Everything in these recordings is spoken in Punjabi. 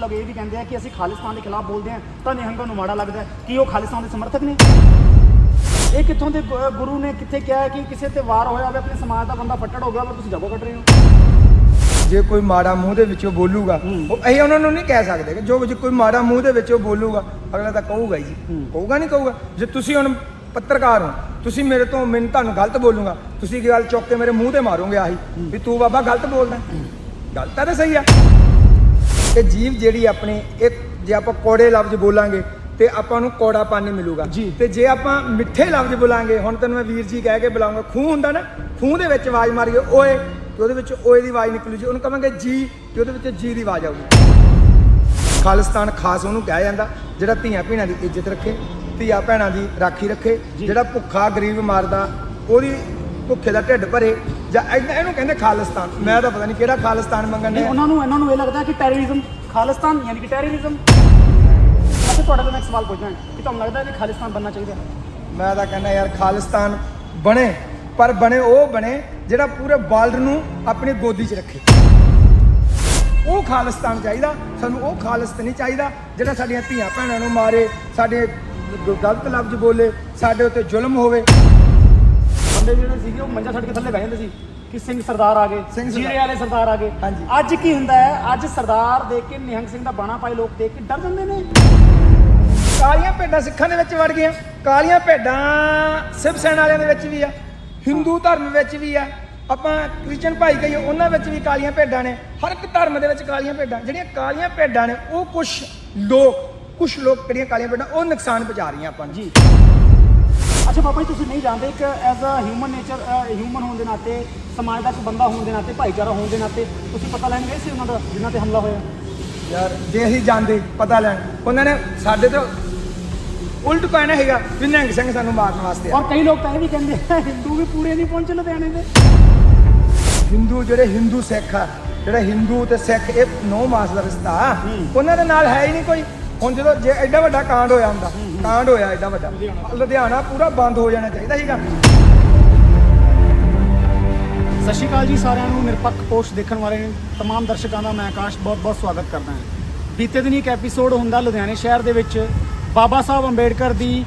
ਲੋਕ ਇਹ ਵੀ ਕਹਿੰਦੇ ਆ ਕਿ ਅਸੀਂ ਖਾਲਿਸਤਾਨ ਦੇ ਖਿਲਾਫ ਬੋਲਦੇ ਹਾਂ ਤਾਂ ਨਿਹੰਗਾਂ ਨੂੰ ਮਾੜਾ ਲੱਗਦਾ ਕਿ ਉਹ ਖਾਲਿਸਤਾਨ ਦੇ ਸਮਰਥਕ ਨੇ? ਇਹ ਕਿੱਥੋਂ ਦੇ ਗੁ- ਗੁਰੂ ਨੇ ਕਿੱਥੇ ਕਿਹਾ ਹੈ ਕਿ ਕਿਸੇ ਤੇ ਵਾਰ ਹੋਇਆ ਹੋਵੇ ਆਪਣੇ ਸਮਾਜ ਦਾ ਬੰਦਾ ਫੱਟੜ ਹੋ ਗਿਆ ਪਰ ਤੁਸੀਂ ਜਾਗੋ ਕੱਢ ਰਹੇ ਹੋ। ਜੇ ਕੋਈ ਮਾੜਾ ਮੂੰਹ ਦੇ ਵਿੱਚੋਂ ਬੋਲੂਗਾ ਉਹ ਅਸੀਂ ਉਹਨਾਂ ਨੂੰ ਨਹੀਂ ਕਹਿ ਸਕਦੇ ਕਿ ਜੋ ਜੇ ਕੋਈ ਮਾੜਾ ਮੂੰਹ ਦੇ ਵਿੱਚੋਂ ਬੋਲੂਗਾ ਅਗਲਾ ਤਾਂ ਕਹੂਗਾ ਹੀ। ਜੀ ਕਹੂਗਾ ਨਹੀਂ ਕਹੂਗਾ? ਜੇ ਤੁਸੀਂ ਹੁਣ ਪੱਤਰਕਾਰ ਹੋ ਤੁਸੀਂ ਮੇਰੇ ਤੋਂ ਮੈਨੂੰ ਤੁਹਾਨੂੰ ਗਲਤ ਬੋਲੂਗਾ ਤੁਸੀਂ ਗੱਲ ਚੁੱਕ ਕੇ ਮੇਰੇ ਮੂੰਹ ਤੇ ਮਾਰੋਗੇ ਆਹੀ ਵੀ ਤੂੰ ਬਾਬਾ ਗਲਤ ਬੋਲਦਾ ਗਲਤ ਤਾਂ ਸਹੀ ਆ। ਇਹ ਜੀਵ ਜਿਹੜੀ ਆਪਣੀ ਇੱਕ ਜੇ ਆਪਾਂ ਕੋੜੇ ਲਫ਼ਜ਼ ਬੋਲਾਂਗੇ ਤੇ ਆਪਾਂ ਨੂੰ ਕੋੜਾ ਪਾਣੀ ਮਿਲੂਗਾ। ਤੇ ਜੇ ਆਪਾਂ ਮਿੱਠੇ ਲਫ਼ਜ਼ ਬੋਲਾਂਗੇ ਹੁਣ ਤੈਨੂੰ ਮੈਂ ਵੀਰ ਜੀ ਕਹਿ ਕੇ ਬੁਲਾਉਂਗਾ ਖੂਹ ਹੁੰਦਾ ਨਾ ਖੂਹ ਦੇ ਵਿੱਚ ਆਵਾਜ਼ ਮਾਰੀਏ ਓਏ ਤੇ ਉਹਦੇ ਵਿੱਚ ਓਏ ਦੀ ਆਵਾਜ਼ ਨਿਕਲੂ ਜੀ ਉਹਨੂੰ ਕਹਾਂਗੇ ਜੀ ਤੇ ਉਹਦੇ ਵਿੱਚ ਜੀ ਦੀ ਆਵਾਜ਼ ਆਊਗੀ। ਖਾਲਿਸਤਾਨ ਖਾਸ ਉਹਨੂੰ ਕਿਹਾ ਜਾਂਦਾ ਜਿਹੜਾ ਧੀਆਂ ਭੈਣਾਂ ਦੀ ਇੱਜ਼ਤ ਰੱਖੇ ਧੀਆਂ ਭੈਣਾਂ ਦੀ ਰਾਖੀ ਰੱਖੇ ਜਿਹੜਾ ਭੁੱਖਾ ਗਰੀਬ ਮਾਰਦਾ ਉਹਦੀ ਭੁੱਖੇ ਦਾ ਢਿੱਡ ਭਰੇ ਜਾਂ ਏਦਾਂ ਇਹਨੂੰ ਕਹਿੰਦੇ ਖਾਲਿਸਤਾਨ। ਮੈਂ ਤਾਂ ਪਤਾ ਨਹੀਂ ਕਿਹੜਾ ਖਾਲਿਸਤਾਨ ਮੰਗਣ ਨਹੀਂ ਨੇ ਉਹਨਾਂ ਨੂੰ ਇਹਨਾਂ ਨੂੰ ਇਹ ਲੱਗਦਾ ਕਿ ਟੈਰਰਿਜ਼ਮ ਖਾਲਿਸਤਾਨ ਯਾਨੀ ਕਿ ਟੈਰਰਿਜ਼ਮ ਅੱਛਾ ਤੁਹਾਡੇ ਤੋਂ ਮੈਂ ਇੱਕ ਸਵਾਲ ਪੁੱਛਣਾ ਹੈ ਕਿ ਤੁਹਾਨੂੰ ਲੱਗਦਾ ਹੈ ਕਿ ਖਾਲਿਸਤਾਨ ਬਣਨਾ ਚਾਹੀਦਾ ਮੈਂ ਤਾਂ ਕਹਿੰਦਾ ਯਾਰ ਖਾਲਿਸਤਾਨ ਬਣੇ ਪਰ ਬਣੇ ਉਹ ਬਣੇ ਜਿਹੜਾ ਪੂਰੇ ਵਰਲਡ ਨੂੰ ਆਪਣੀ ਗੋਦੀ 'ਚ ਰੱਖੇ। ਉਹ ਖਾਲਿਸਤਾਨ ਚਾਹੀਦਾ ਸਾਨੂੰ ਉਹ ਖਾਲਿਸਤਾਨ ਨਹੀਂ ਚਾਹੀਦਾ ਜਿਹੜਾ ਸਾਡੀਆਂ ਧੀਆਂ ਭੈਣਾਂ ਨੂੰ ਮਾਰੇ ਸਾਡੇ ਗਲਤ ਲਫ਼ਜ਼ ਬੋਲੇ ਸਾਡੇ ਉੱਤੇ ਜ਼ੁਲਮ ਹੋਵੇ। ਬੰਦੇ ਜਿਹੜੇ ਸੀਗੇ ਉਹ ਮੰਜਾ ਛੱਡ ਕੇ ਥੱਲੇ ਬਹਿ ਜਾਂਦੇ ਸੀ। ਕਿ ਸਿੰਘ ਸਰਦਾਰ ਆ ਗਏ ਸਿੰਘ। ਜੀਰੇ ਵਾਲੇ ਸਰਦਾਰ ਆ ਗਏ। ਹਾਂਜੀ। ਅੱਜ ਕੀ ਹੁੰਦਾ ਹੈ? ਅੱਜ ਸਰਦਾਰ ਦੇਖ ਕੇ ਨਿਹੰਗ ਸਿੰਘ ਦਾ ਬਾਣਾ ਪਾਏ ਲੋਕ ਦੇਖ ਕੇ ਡਰ ਜਾਂਦੇ ਨੇ। ਕਾਲੀਆਂ ਭੇਡਾਂ ਸਿੱਖਾਂ ਦੇ ਵਿੱਚ ਵੜ ਗਈਆਂ। ਕਾਲੀਆਂ ਭੇਡਾਂ ਸਿਵ ਸੈਨਾ ਵਾਲਿਆਂ ਦੇ ਵਿੱਚ ਵੀ ਆ। ਹਿੰਦੂ ਧਰਮ ਵਿੱਚ ਵੀ ਆ। ਆਪਾਂ ਕ੍ਰਿਸਚਨ ਭਾਈ ਕਹੀਏ ਉਹਨਾਂ ਵਿੱਚ ਵੀ ਕਾਲੀਆਂ ਭੇਡਾਂ ਨੇ। ਹਰ ਇੱਕ ਧਰਮ ਦੇ ਵਿੱਚ ਕਾਲੀਆਂ ਭੇਡਾਂ। ਜਿਹੜੀਆਂ ਕਾਲੀਆਂ ਭੇਡਾਂ ਨੇ ਉਹ ਕੁਝ ਲੋਕ ਕੁਝ ਲੋਕ ਕਿਹੜੀਆਂ ਕਾਲੀਆਂ ਭੇਡਾਂ ਉਹ ਨੁਕਸਾਨ ਪਹੁੰਚਾ ਰਹੀਆਂ ਆਪਾਂ ਨੂੰ। ਜੀ। ਅੱਛਾ ਬਾਬਾ ਜੀ ਤੁਸੀਂ ਨਹੀਂ ਜਾਣਦੇ ਇੱਕ as a human nature human ਹੋਣ ਦੇ ਨਾਤੇ ਸਮਾਜ ਦਾ ਇੱਕ ਬੰਦਾ ਹੋਣ ਦੇ ਨਾਤੇ ਭਾਈਚਾਰਾ ਹੋਣ ਦੇ ਨਾਤੇ ਤੁਸੀਂ ਪਤਾ ਲੈਣ ਗਏ ਸੀ ਉਹਨਾਂ ਦਾ ਜਿਨ੍ਹਾਂ ਤੇ ਹਮਲਾ ਹੋਇਆ? ਯਾਰ ਜੇ ਅਸੀਂ ਜਾਂਦੇ ਪਤਾ ਲੈਣ ਉਹਨਾਂ ਨੇ ਸਾਡੇ ਤੋਂ ਉਲਟ ਕਹਿਣਾ ਹੈਗਾ ਵੀ ਨਿਹੰਗ ਸਿੰਘ ਸਾਨੂੰ ਮਾਰਨ ਵਾਸਤੇ ਔਰ ਕਈ ਲੋਕ ਤਾਂ ਇਹ ਵੀ ਕਹਿੰਦੇ ਆ ਹਿੰਦੂ ਵੀ ਪੂਰੇ ਨਹੀਂ ਪਹੁੰਚੇ ਲੁਧਿਆਣੇ ਦੇ। ਹਿੰਦੂ ਜਿਹੜੇ ਹਿੰਦੂ ਸਿੱਖ ਆ ਜਿਹੜਾ ਹਿੰਦੂ ਤੇ ਸਿੱਖ ਇਹ ਨੌ ਮਾਸ ਦਾ ਰਿਸ਼ਤਾ ਉਹਨਾਂ ਦੇ ਨਾਲ ਹੈ ਹੀ ਨਹੀਂ ਕੋਈ। ਹੁਣ ਜਦੋਂ ਜੇ ਐਡਾ ਵੱਡਾ ਕਾਂਡ ਹੋਇਆ ਹੁੰਦਾ ਕਾਂਡ ਹੋਇਆ ਐਡਾ ਵੱਡਾ ਲੁਧਿਆਣਾ ਪੂਰਾ ਬੰਦ ਹੋ ਜਾਣਾ ਚਾਹੀਦਾ ਸੀਗਾ ਸਤਿ ਸ਼੍ਰੀ ਅਕਾਲ ਜੀ ਸਾਰਿਆਂ ਨੂੰ ਨਿਰਪੱਖ ਪੋਸਟ ਦੇਖਣ ਵਾਲੇ तमाम ਦਰਸ਼ਕਾਂ ਦਾ ਮੈਂ ਆਕਾਸ਼ ਬਹੁਤ-ਬਹੁਤ ਸਵਾਗਤ ਕਰਦਾ ਹਾਂ ਬੀਤੇ ਦਿਨ ਇੱਕ ਐਪੀਸੋਡ ਹੁੰਦਾ ਲੁਧਿਆਣੇ ਸ਼ਹਿਰ ਦੇ ਵਿੱਚ ਬਾਬਾ ਸਾਹਿਬ ਅੰਬੇਡਕਰ ਦੀ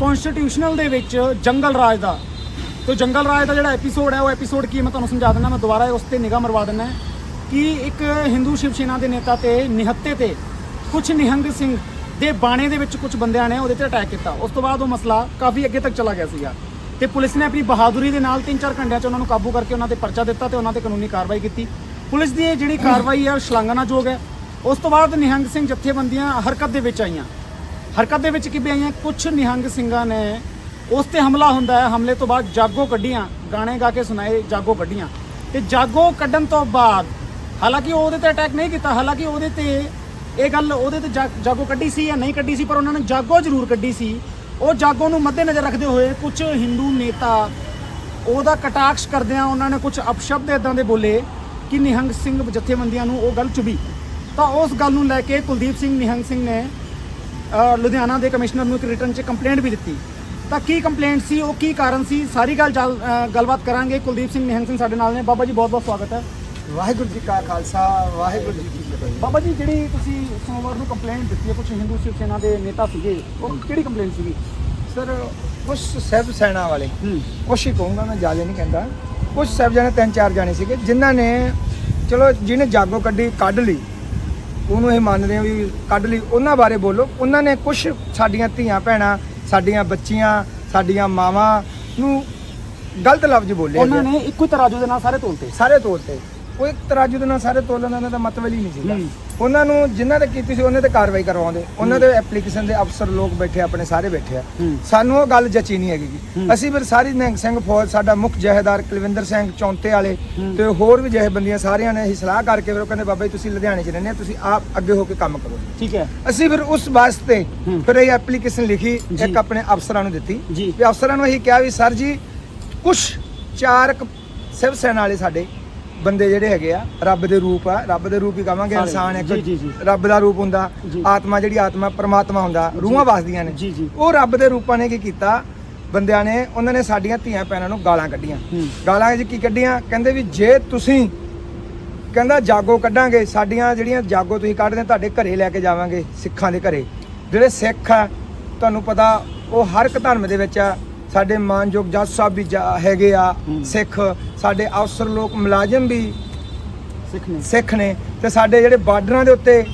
ਕਨਸਟੀਟਿਊਸ਼ਨਲ ਦੇ ਵਿੱਚ ਜੰਗਲ ਰਾਜ ਦਾ ਤੇ ਜੰਗਲ ਰਾਜ ਦਾ ਜਿਹੜਾ ਐਪੀਸੋਡ ਹੈ ਉਹ ਐਪੀਸੋਡ ਕੀ ਹੈ ਮੈਂ ਤੁਹਾਨੂੰ ਸਮਝਾ ਦਿੰਦਾ ਮੈਂ ਦੁਬਾਰਾ ਉਸ ਤੇ ਨਿਗਾਹ ਮਰਵਾ ਦਿੰਦਾ ਕਿ ਇੱਕ ਹਿੰਦੂ ਸ਼ਿਵ ਸੈਨਾ ਦੇ ਨੇਤਾ ਤੇ ਨਿਹੱਤੇ ਤੇ ਕੁਝ ਨਿਹੰਗ ਸਿੰਘ ਦੇ ਬਾਣੇ ਦੇ ਵਿੱਚ ਕੁਝ ਬੰਦਿਆਂ ਨੇ ਉਹਦੇ ਤੇ ਅਟੈਕ ਕੀਤਾ। ਉਸ ਤੋਂ ਬਾਅਦ ਉਹ ਮਸਲਾ ਕਾਫੀ ਅੱਗੇ ਤੱਕ ਚਲਾ ਗਿਆ ਸੀਗਾ। ਤੇ ਪੁਲਿਸ ਨੇ ਆਪਣੀ ਬਹਾਦੁਰੀ ਦੇ ਨਾਲ 3-4 ਘੰਟਿਆਂ 'ਚ ਉਹਨਾਂ ਨੂੰ ਕਾਬੂ ਕਰਕੇ ਉਹਨਾਂ ਤੇ ਪਰਚਾ ਦਿੱਤਾ ਤੇ ਉਹਨਾਂ ਤੇ ਕਾਨੂੰਨੀ ਕਾਰਵਾਈ ਕੀਤੀ। ਪੁਲਿਸ ਦੀ ਇਹ ਜਿਹੜੀ ਕਾਰਵਾਈ ਹੈ ਉਹ ਸ਼ਲਾਘਾਯੋਗ ਹੈ। ਉਸ ਤੋਂ ਬਾਅਦ ਨਿਹੰਗ ਸਿੰਘ ਜਥੇਬੰਦੀਆਂ ਹਰਕਤ ਦੇ ਵਿੱਚ ਆਈਆਂ। ਹਰਕਤ ਦੇ ਵਿੱਚ ਕਿਵੇਂ ਆਈਆਂ? ਕੁਝ ਨਿਹੰਗ ਸਿੰਘਾਂ ਨੇ ਉਸ ਤੇ ਹਮਲਾ ਹੁੰਦਾ ਹੈ। ਹਮਲੇ ਤੋਂ ਬਾਅਦ ਜਾਗੋ ਕੱਢੀਆਂ। ਗਾਣੇ ਗਾ ਕੇ ਸੁਣਾਏ, ਜਾਗੋ ਕੱਢੀਆਂ। ਤੇ ਜਾਗੋ ਕੱਢਣ ਤੋਂ ਬਾਅਦ ਹਾਲਾਂਕਿ ਉਹਦੇ ਤੇ ਅਟੈਕ ਨਹੀਂ ਕੀਤਾ, ਹਾਲਾਂਕਿ ਉਹਦੇ ਤੇ ਇਹ ਗੱਲ ਉਹਦੇ ਤੇ ਜਾ- ਜਾਗੋ ਕੱਢੀ ਸੀ ਜਾਂ ਨਹੀਂ ਕੱਢੀ ਸੀ ਪਰ ਉਹਨਾਂ ਨੇ ਜਾਗੋ ਜ਼ਰੂਰ ਕੱਢੀ ਸੀ। ਉਹ ਜਾਗੋ ਨੂੰ ਮੱਦੇਨਜ਼ਰ ਰੱਖਦੇ ਹੋਏ ਕੁਝ ਹਿੰਦੂ ਨੇਤਾ ਉਹਦਾ ਕਟਾਕਸ਼ ਕਰਦਿਆਂ ਉਹਨਾਂ ਨੇ ਕੁਝ ਅਪਸ਼ਬਦ ਇਦਾਂ ਦੇ ਬੋਲੇ ਕਿ ਨਿਹੰਗ ਸਿੰਘ ਜਥੇਬੰਦੀਆਂ ਨੂੰ ਉਹ ਗੱਲ ਚੁਭੀ ਤਾਂ ਉਸ ਗੱਲ ਨੂੰ ਲੈ ਕੇ ਕੁਲਦੀਪ ਸਿੰਘ ਨਿਹੰਗ ਸਿੰਘ ਨੇ ਅ, ਲੁਧਿਆਣਾ ਦੇ ਕਮਿਸ਼ਨਰ ਨੂੰ ਇੱਕ ਰਿਟਰਨ 'ਚ ਕੰਪਲੇਂਟ ਵੀ ਦਿੱਤੀ। ਤਾਂ ਕੀ ਕੰਪਲੇਂਟ ਸੀ ਉਹ ਕੀ ਕਾਰਨ ਸੀ ਸਾਰੀ ਗੱਲ ਜਲ- ਅ, ਗੱਲਬਾਤ ਕਰਾਂਗੇ। ਕੁਲਦੀਪ ਸਿੰਘ ਨਿਹੰਗ ਸਿੰਘ ਸਾਡੇ ਨਾਲ ਨੇ। ਬਾਬਾ ਜੀ ਬਹੁਤ ਬਹੁਤ ਸਵਾਗਤ ਹੈ। ਵਾਹਿਗੁਰੂ ਜੀ ਕਾ ਖਾਲਸਾ ਵਾਹਿਗੁਰੂ ਜੀ ਕੀ ਬਾਬਾ ਜੀ ਜਿਹੜੀ ਤੁਸੀਂ ਸੋਮਵਾਰ ਨੂੰ ਕੰਪਲੇਂਟ ਦਿੱਤੀ ਹੈ ਕੁਝ ਹਿੰਦੂ ਸ਼ਿਵ ਸੈਨਾ ਦੇ ਨੇਤਾ ਸੀਗੇ ਉਹ ਕਿਹੜੀ ਕੰਪਲੇਂਟ ਸੀਗੀ? ਸਰ ਕੁਝ ਸਿਵ ਸੈਨਾ ਵਾਲੇ ਕੁਛ ਹੀ ਕਹੂੰਗਾ ਮੈਂ ਜ਼ਿਆਦਾ ਨਹੀਂ ਕਹਿੰਦਾ। ਕੁਝ ਸਾਹਿਬ ਜਾਣੇ ਤਿੰਨ ਚਾਰ ਜਾਣੇ ਸੀਗੇ ਜਿਨ੍ਹਾਂ ਨੇ ਚਲੋ ਜਿਹਨੇ ਜਾਗੋ ਕੱਢੀ ਕੱਢ ਲਈ। ਉਹਨੂੰ ਇਹ ਮੰਨਦੇ ਆ ਵੀ ਕੱਢ ਲਈ। ਉਹਨਾਂ ਬਾਰੇ ਬੋਲੋ। ਉਹਨਾਂ ਨੇ ਕੁਝ ਸਾਡੀਆਂ ਧੀਆਂ ਭੈਣਾਂ ਸਾਡੀਆਂ ਬੱਚੀਆਂ ਸਾਡੀਆਂ ਮਾਵਾਂ ਨੂੰ ਗਲਤ ਲਫ਼ਜ਼ ਬੋਲੇ ਉਹਨਾਂ ਨੇ ਇੱਕੋ ਹੀ ਤਰਾਜੂ ਦੇ ਨਾਲ ਸਾਰੇ ਤੋਲਤੇ ਸਾਰੇ ਤੋਲਤੇ ਇੱਕ ਤਰਾਜੂ ਦੇ ਨਾਲ ਸਾਰੇ ਤੋਲਣ ਦਾ ਤਾਂ ਮਤਲਬ ਹੀ ਨਹੀਂ ਸੀਗਾ। ਉਹਨਾਂ ਨੂੰ ਜਿਨ੍ਹਾਂ ਤੇ ਕੀਤੀ ਸੀ ਉਹਨਾਂ ਤੇ ਕਾਰਵਾਈ ਕਰਵਾਉਂਦੇ ਉਹਨਾਂ ਦੇ ਐਪਲੀਕੇਸ਼ਨ ਦੇ ਅਫਸਰ ਲੋਕ ਬੈਠੇ ਆਪਣੇ ਸਾਰੇ ਬੈਠੇ ਆ। ਸਾਨੂੰ ਉਹ ਗੱਲ ਜਚੀ ਨਹੀਂ ਹੈਗੀ। ਅਸੀਂ ਫਿਰ ਸਾਰੀ ਨਿਹੰਗ ਸਿੰਘ ਫੌਜ ਸਾਡਾ ਮੁੱਖ ਜਹੇਦਾਰ ਕੁਲਵਿੰਦਰ ਸਿੰਘ ਚੌਂਤੇ ਵਾਲੇ ਤੇ ਹੋਰ ਵੀ ਜਹੇਬੰਦੀਆਂ ਸਾਰਿਆਂ ਨੇ ਅਸੀਂ ਸਲਾਹ ਕਰਕੇ ਫਿਰ ਉਹ ਕਹਿੰਦੇ ਬਾਬਾ ਜੀ ਤੁਸੀਂ ਲੁਧਿਆਣੇ 'ਚ ਰਹਿੰਦੇ ਆ ਤੁਸੀਂ ਆਪ ਅੱਗੇ ਹੋ ਕੇ ਕੰਮ ਕਰੋ ਠੀਕ ਹੈ ਅਸੀਂ ਫਿਰ ਉਸ ਵਾਸਤੇ। ਫਿਰ ਇਹ ਐਪਲੀਕੇਸ਼ਨ ਲਿਖੀ। ਇੱਕ ਆਪਣੇ ਅਫਸਰਾਂ ਨੂੰ ਦਿੱਤੀ। ਵੀ ਅਫਸਰਾਂ ਨੂੰ ਅਸੀਂ ਕਿਹਾ ਵੀ ਸਰ ਜੀ ਕੁਝ ਚਾਰ ਸਿਵ ਸੈਨਾ ਵਾਲੇ ਸਾਡੇ ਬੰਦੇ ਜਿਹੜੇ ਹੈਗੇ ਆ ਰੱਬ ਦੇ ਰੂਪ ਆ ਰੱਬ ਦੇ ਰੂਪ ਹੀ ਕਹਾਂਗੇ। ਇਨਸਾਨ ਇੱਕ ਜੀ, ਜੀ, ਜੀ। ਰੱਬ ਦਾ ਰੂਪ ਹੁੰਦਾ ਜੀ। ਆਤਮਾ ਜਿਹੜੀ ਆਤਮਾ ਪਰਮਾਤਮਾ ਹੁੰਦਾ ਰੂਹਾਂ ਵਸਦੀਆਂ ਨੇ ਜੀ, ਜੀ। ਉਹ ਰੱਬ ਦੇ ਰੂਪਾਂ ਨੇ ਕੀ ਕੀਤਾ ਬੰਦਿਆਂ ਨੇ ਉਹਨਾਂ ਨੇ ਸਾਡੀਆਂ ਧੀਆਂ ਭੈਣਾਂ ਨੂੰ ਗਾਲਾਂ ਕੱਢੀਆਂ। ਗਾਲਾਂ 'ਚ ਕੀ ਕੱਢੀਆਂ ਕਹਿੰਦੇ ਵੀ ਜੇ ਤੁਸੀਂ ਕਹਿੰਦਾ ਜਾਗੋ ਕੱਢਾਂਗੇ ਸਾਡੀਆਂ ਜਿਹੜੀਆਂ ਜਾਗੋ ਤੁਸੀਂ ਕੱਢਦੇ ਤੁਹਾਡੇ ਘਰੇ ਲੈ ਕੇ ਜਾਵਾਂਗੇ ਸਿੱਖਾਂ ਦੇ ਘਰੇ ਜਿਹੜੇ ਸਿੱਖ ਆ ਤੁਹਾਨੂੰ ਪਤਾ ਉਹ ਹਰ ਇੱਕ ਧਰਮ ਦੇ ਵਿੱਚ ਆ ਸਾਡੇ ਮਾਨਯੋਗ ਜੱਜ ਸਾਹਿਬ ਵੀ ਜਾ- ਹੈਗੇ ਆ। ਸਿੱਖ ਸਾਡੇ ਅਫਸਰ ਲੋਕ ਮੁਲਾਜ਼ਮ ਵੀ ਸਿੱਖ ਨੇ। ਸਿੱਖ ਨੇ ਤੇ ਸਾਡੇ ਜਿਹੜੇ ਬਾਰਡਰਾਂ ਦੇ ਉੱਤੇ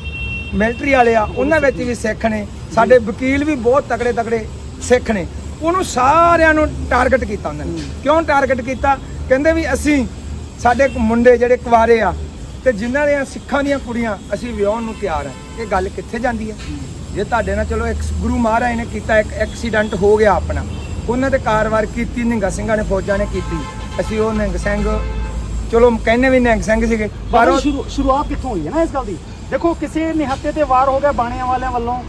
ਮਿਲਟਰੀ ਵਾਲੇ ਆ ਉਹਨਾਂ ਵਿੱਚ ਵੀ ਸਿੱਖ ਨੇ। ਸਾਡੇ ਵਕੀਲ ਵੀ ਬਹੁਤ ਤਕੜੇ ਤਕੜੇ ਸਿੱਖ ਨੇ। ਉਹਨੂੰ ਸਾਰਿਆਂ ਨੂੰ ਟਾਰਗੇਟ ਕੀਤਾ ਉਹਨਾਂ ਨੇ। ਕਿਉਂ ਟਾਰਗੇਟ ਕੀਤਾ? ਕਹਿੰਦੇ ਵੀ ਅਸੀਂ ਸਾਡੇ ਮੁੰਡੇ ਜਿਹੜੇ ਕੁਆਰੇ ਆ ਤੇ ਜਿਨ੍ਹਾਂ ਦੀਆਂ ਸਿੱਖਾਂ ਦੀਆਂ ਕੁੜੀਆਂ ਅਸੀਂ ਵਿਆਹਣ ਨੂੰ ਤਿਆਰ ਆ। ਇਹ ਗੱਲ ਕਿੱਥੇ ਜਾਂਦੀ ਹੈ। ਜੇ ਤੁਹਾਡੇ ਨਾਲ ਚਲੋ ਇੱਕ ਗੁਰੂ ਮਹਾਰਾਜ ਨੇ ਕੀਤਾ ਇੱਕ ਐਕਸੀਡੈਂਟ ਹੋ ਗਿਆ ਆਪਣਾ। ਉਹਨਾਂ ਤੇ ਕਾਰਵਾਈ ਕੀਤੀ ਨਿੰਗਾ ਸਿੰਘਾਂ ਨੇ ਫੌਜਾਂ ਨੇ ਕੀਤੀ। ਅਸੀਂ ਉਹ ਨਿੰਗ ਸਿੰਘ ਚਲੋ ਕਹਿੰਦੇ ਵੀ ਨਿੰਗ ਸਿੰਘ ਸੀਗੇ ਪਰ ਸ਼ੁਰੂ ਸ਼ੁਰੂਆਤ ਕਿੱਥੋਂ ਹੋਈ ਹੈ ਨਾ ਇਸ ਗੱਲ ਦੀ? ਦੇਖੋ ਕਿਸੇ ਨਿਹੱਤੇ ਤੇ ਵਾਰ ਹੋ ਗਿਆ ਬਾਣਿਆਂ ਵਾਲਿਆਂ ਵੱਲੋਂ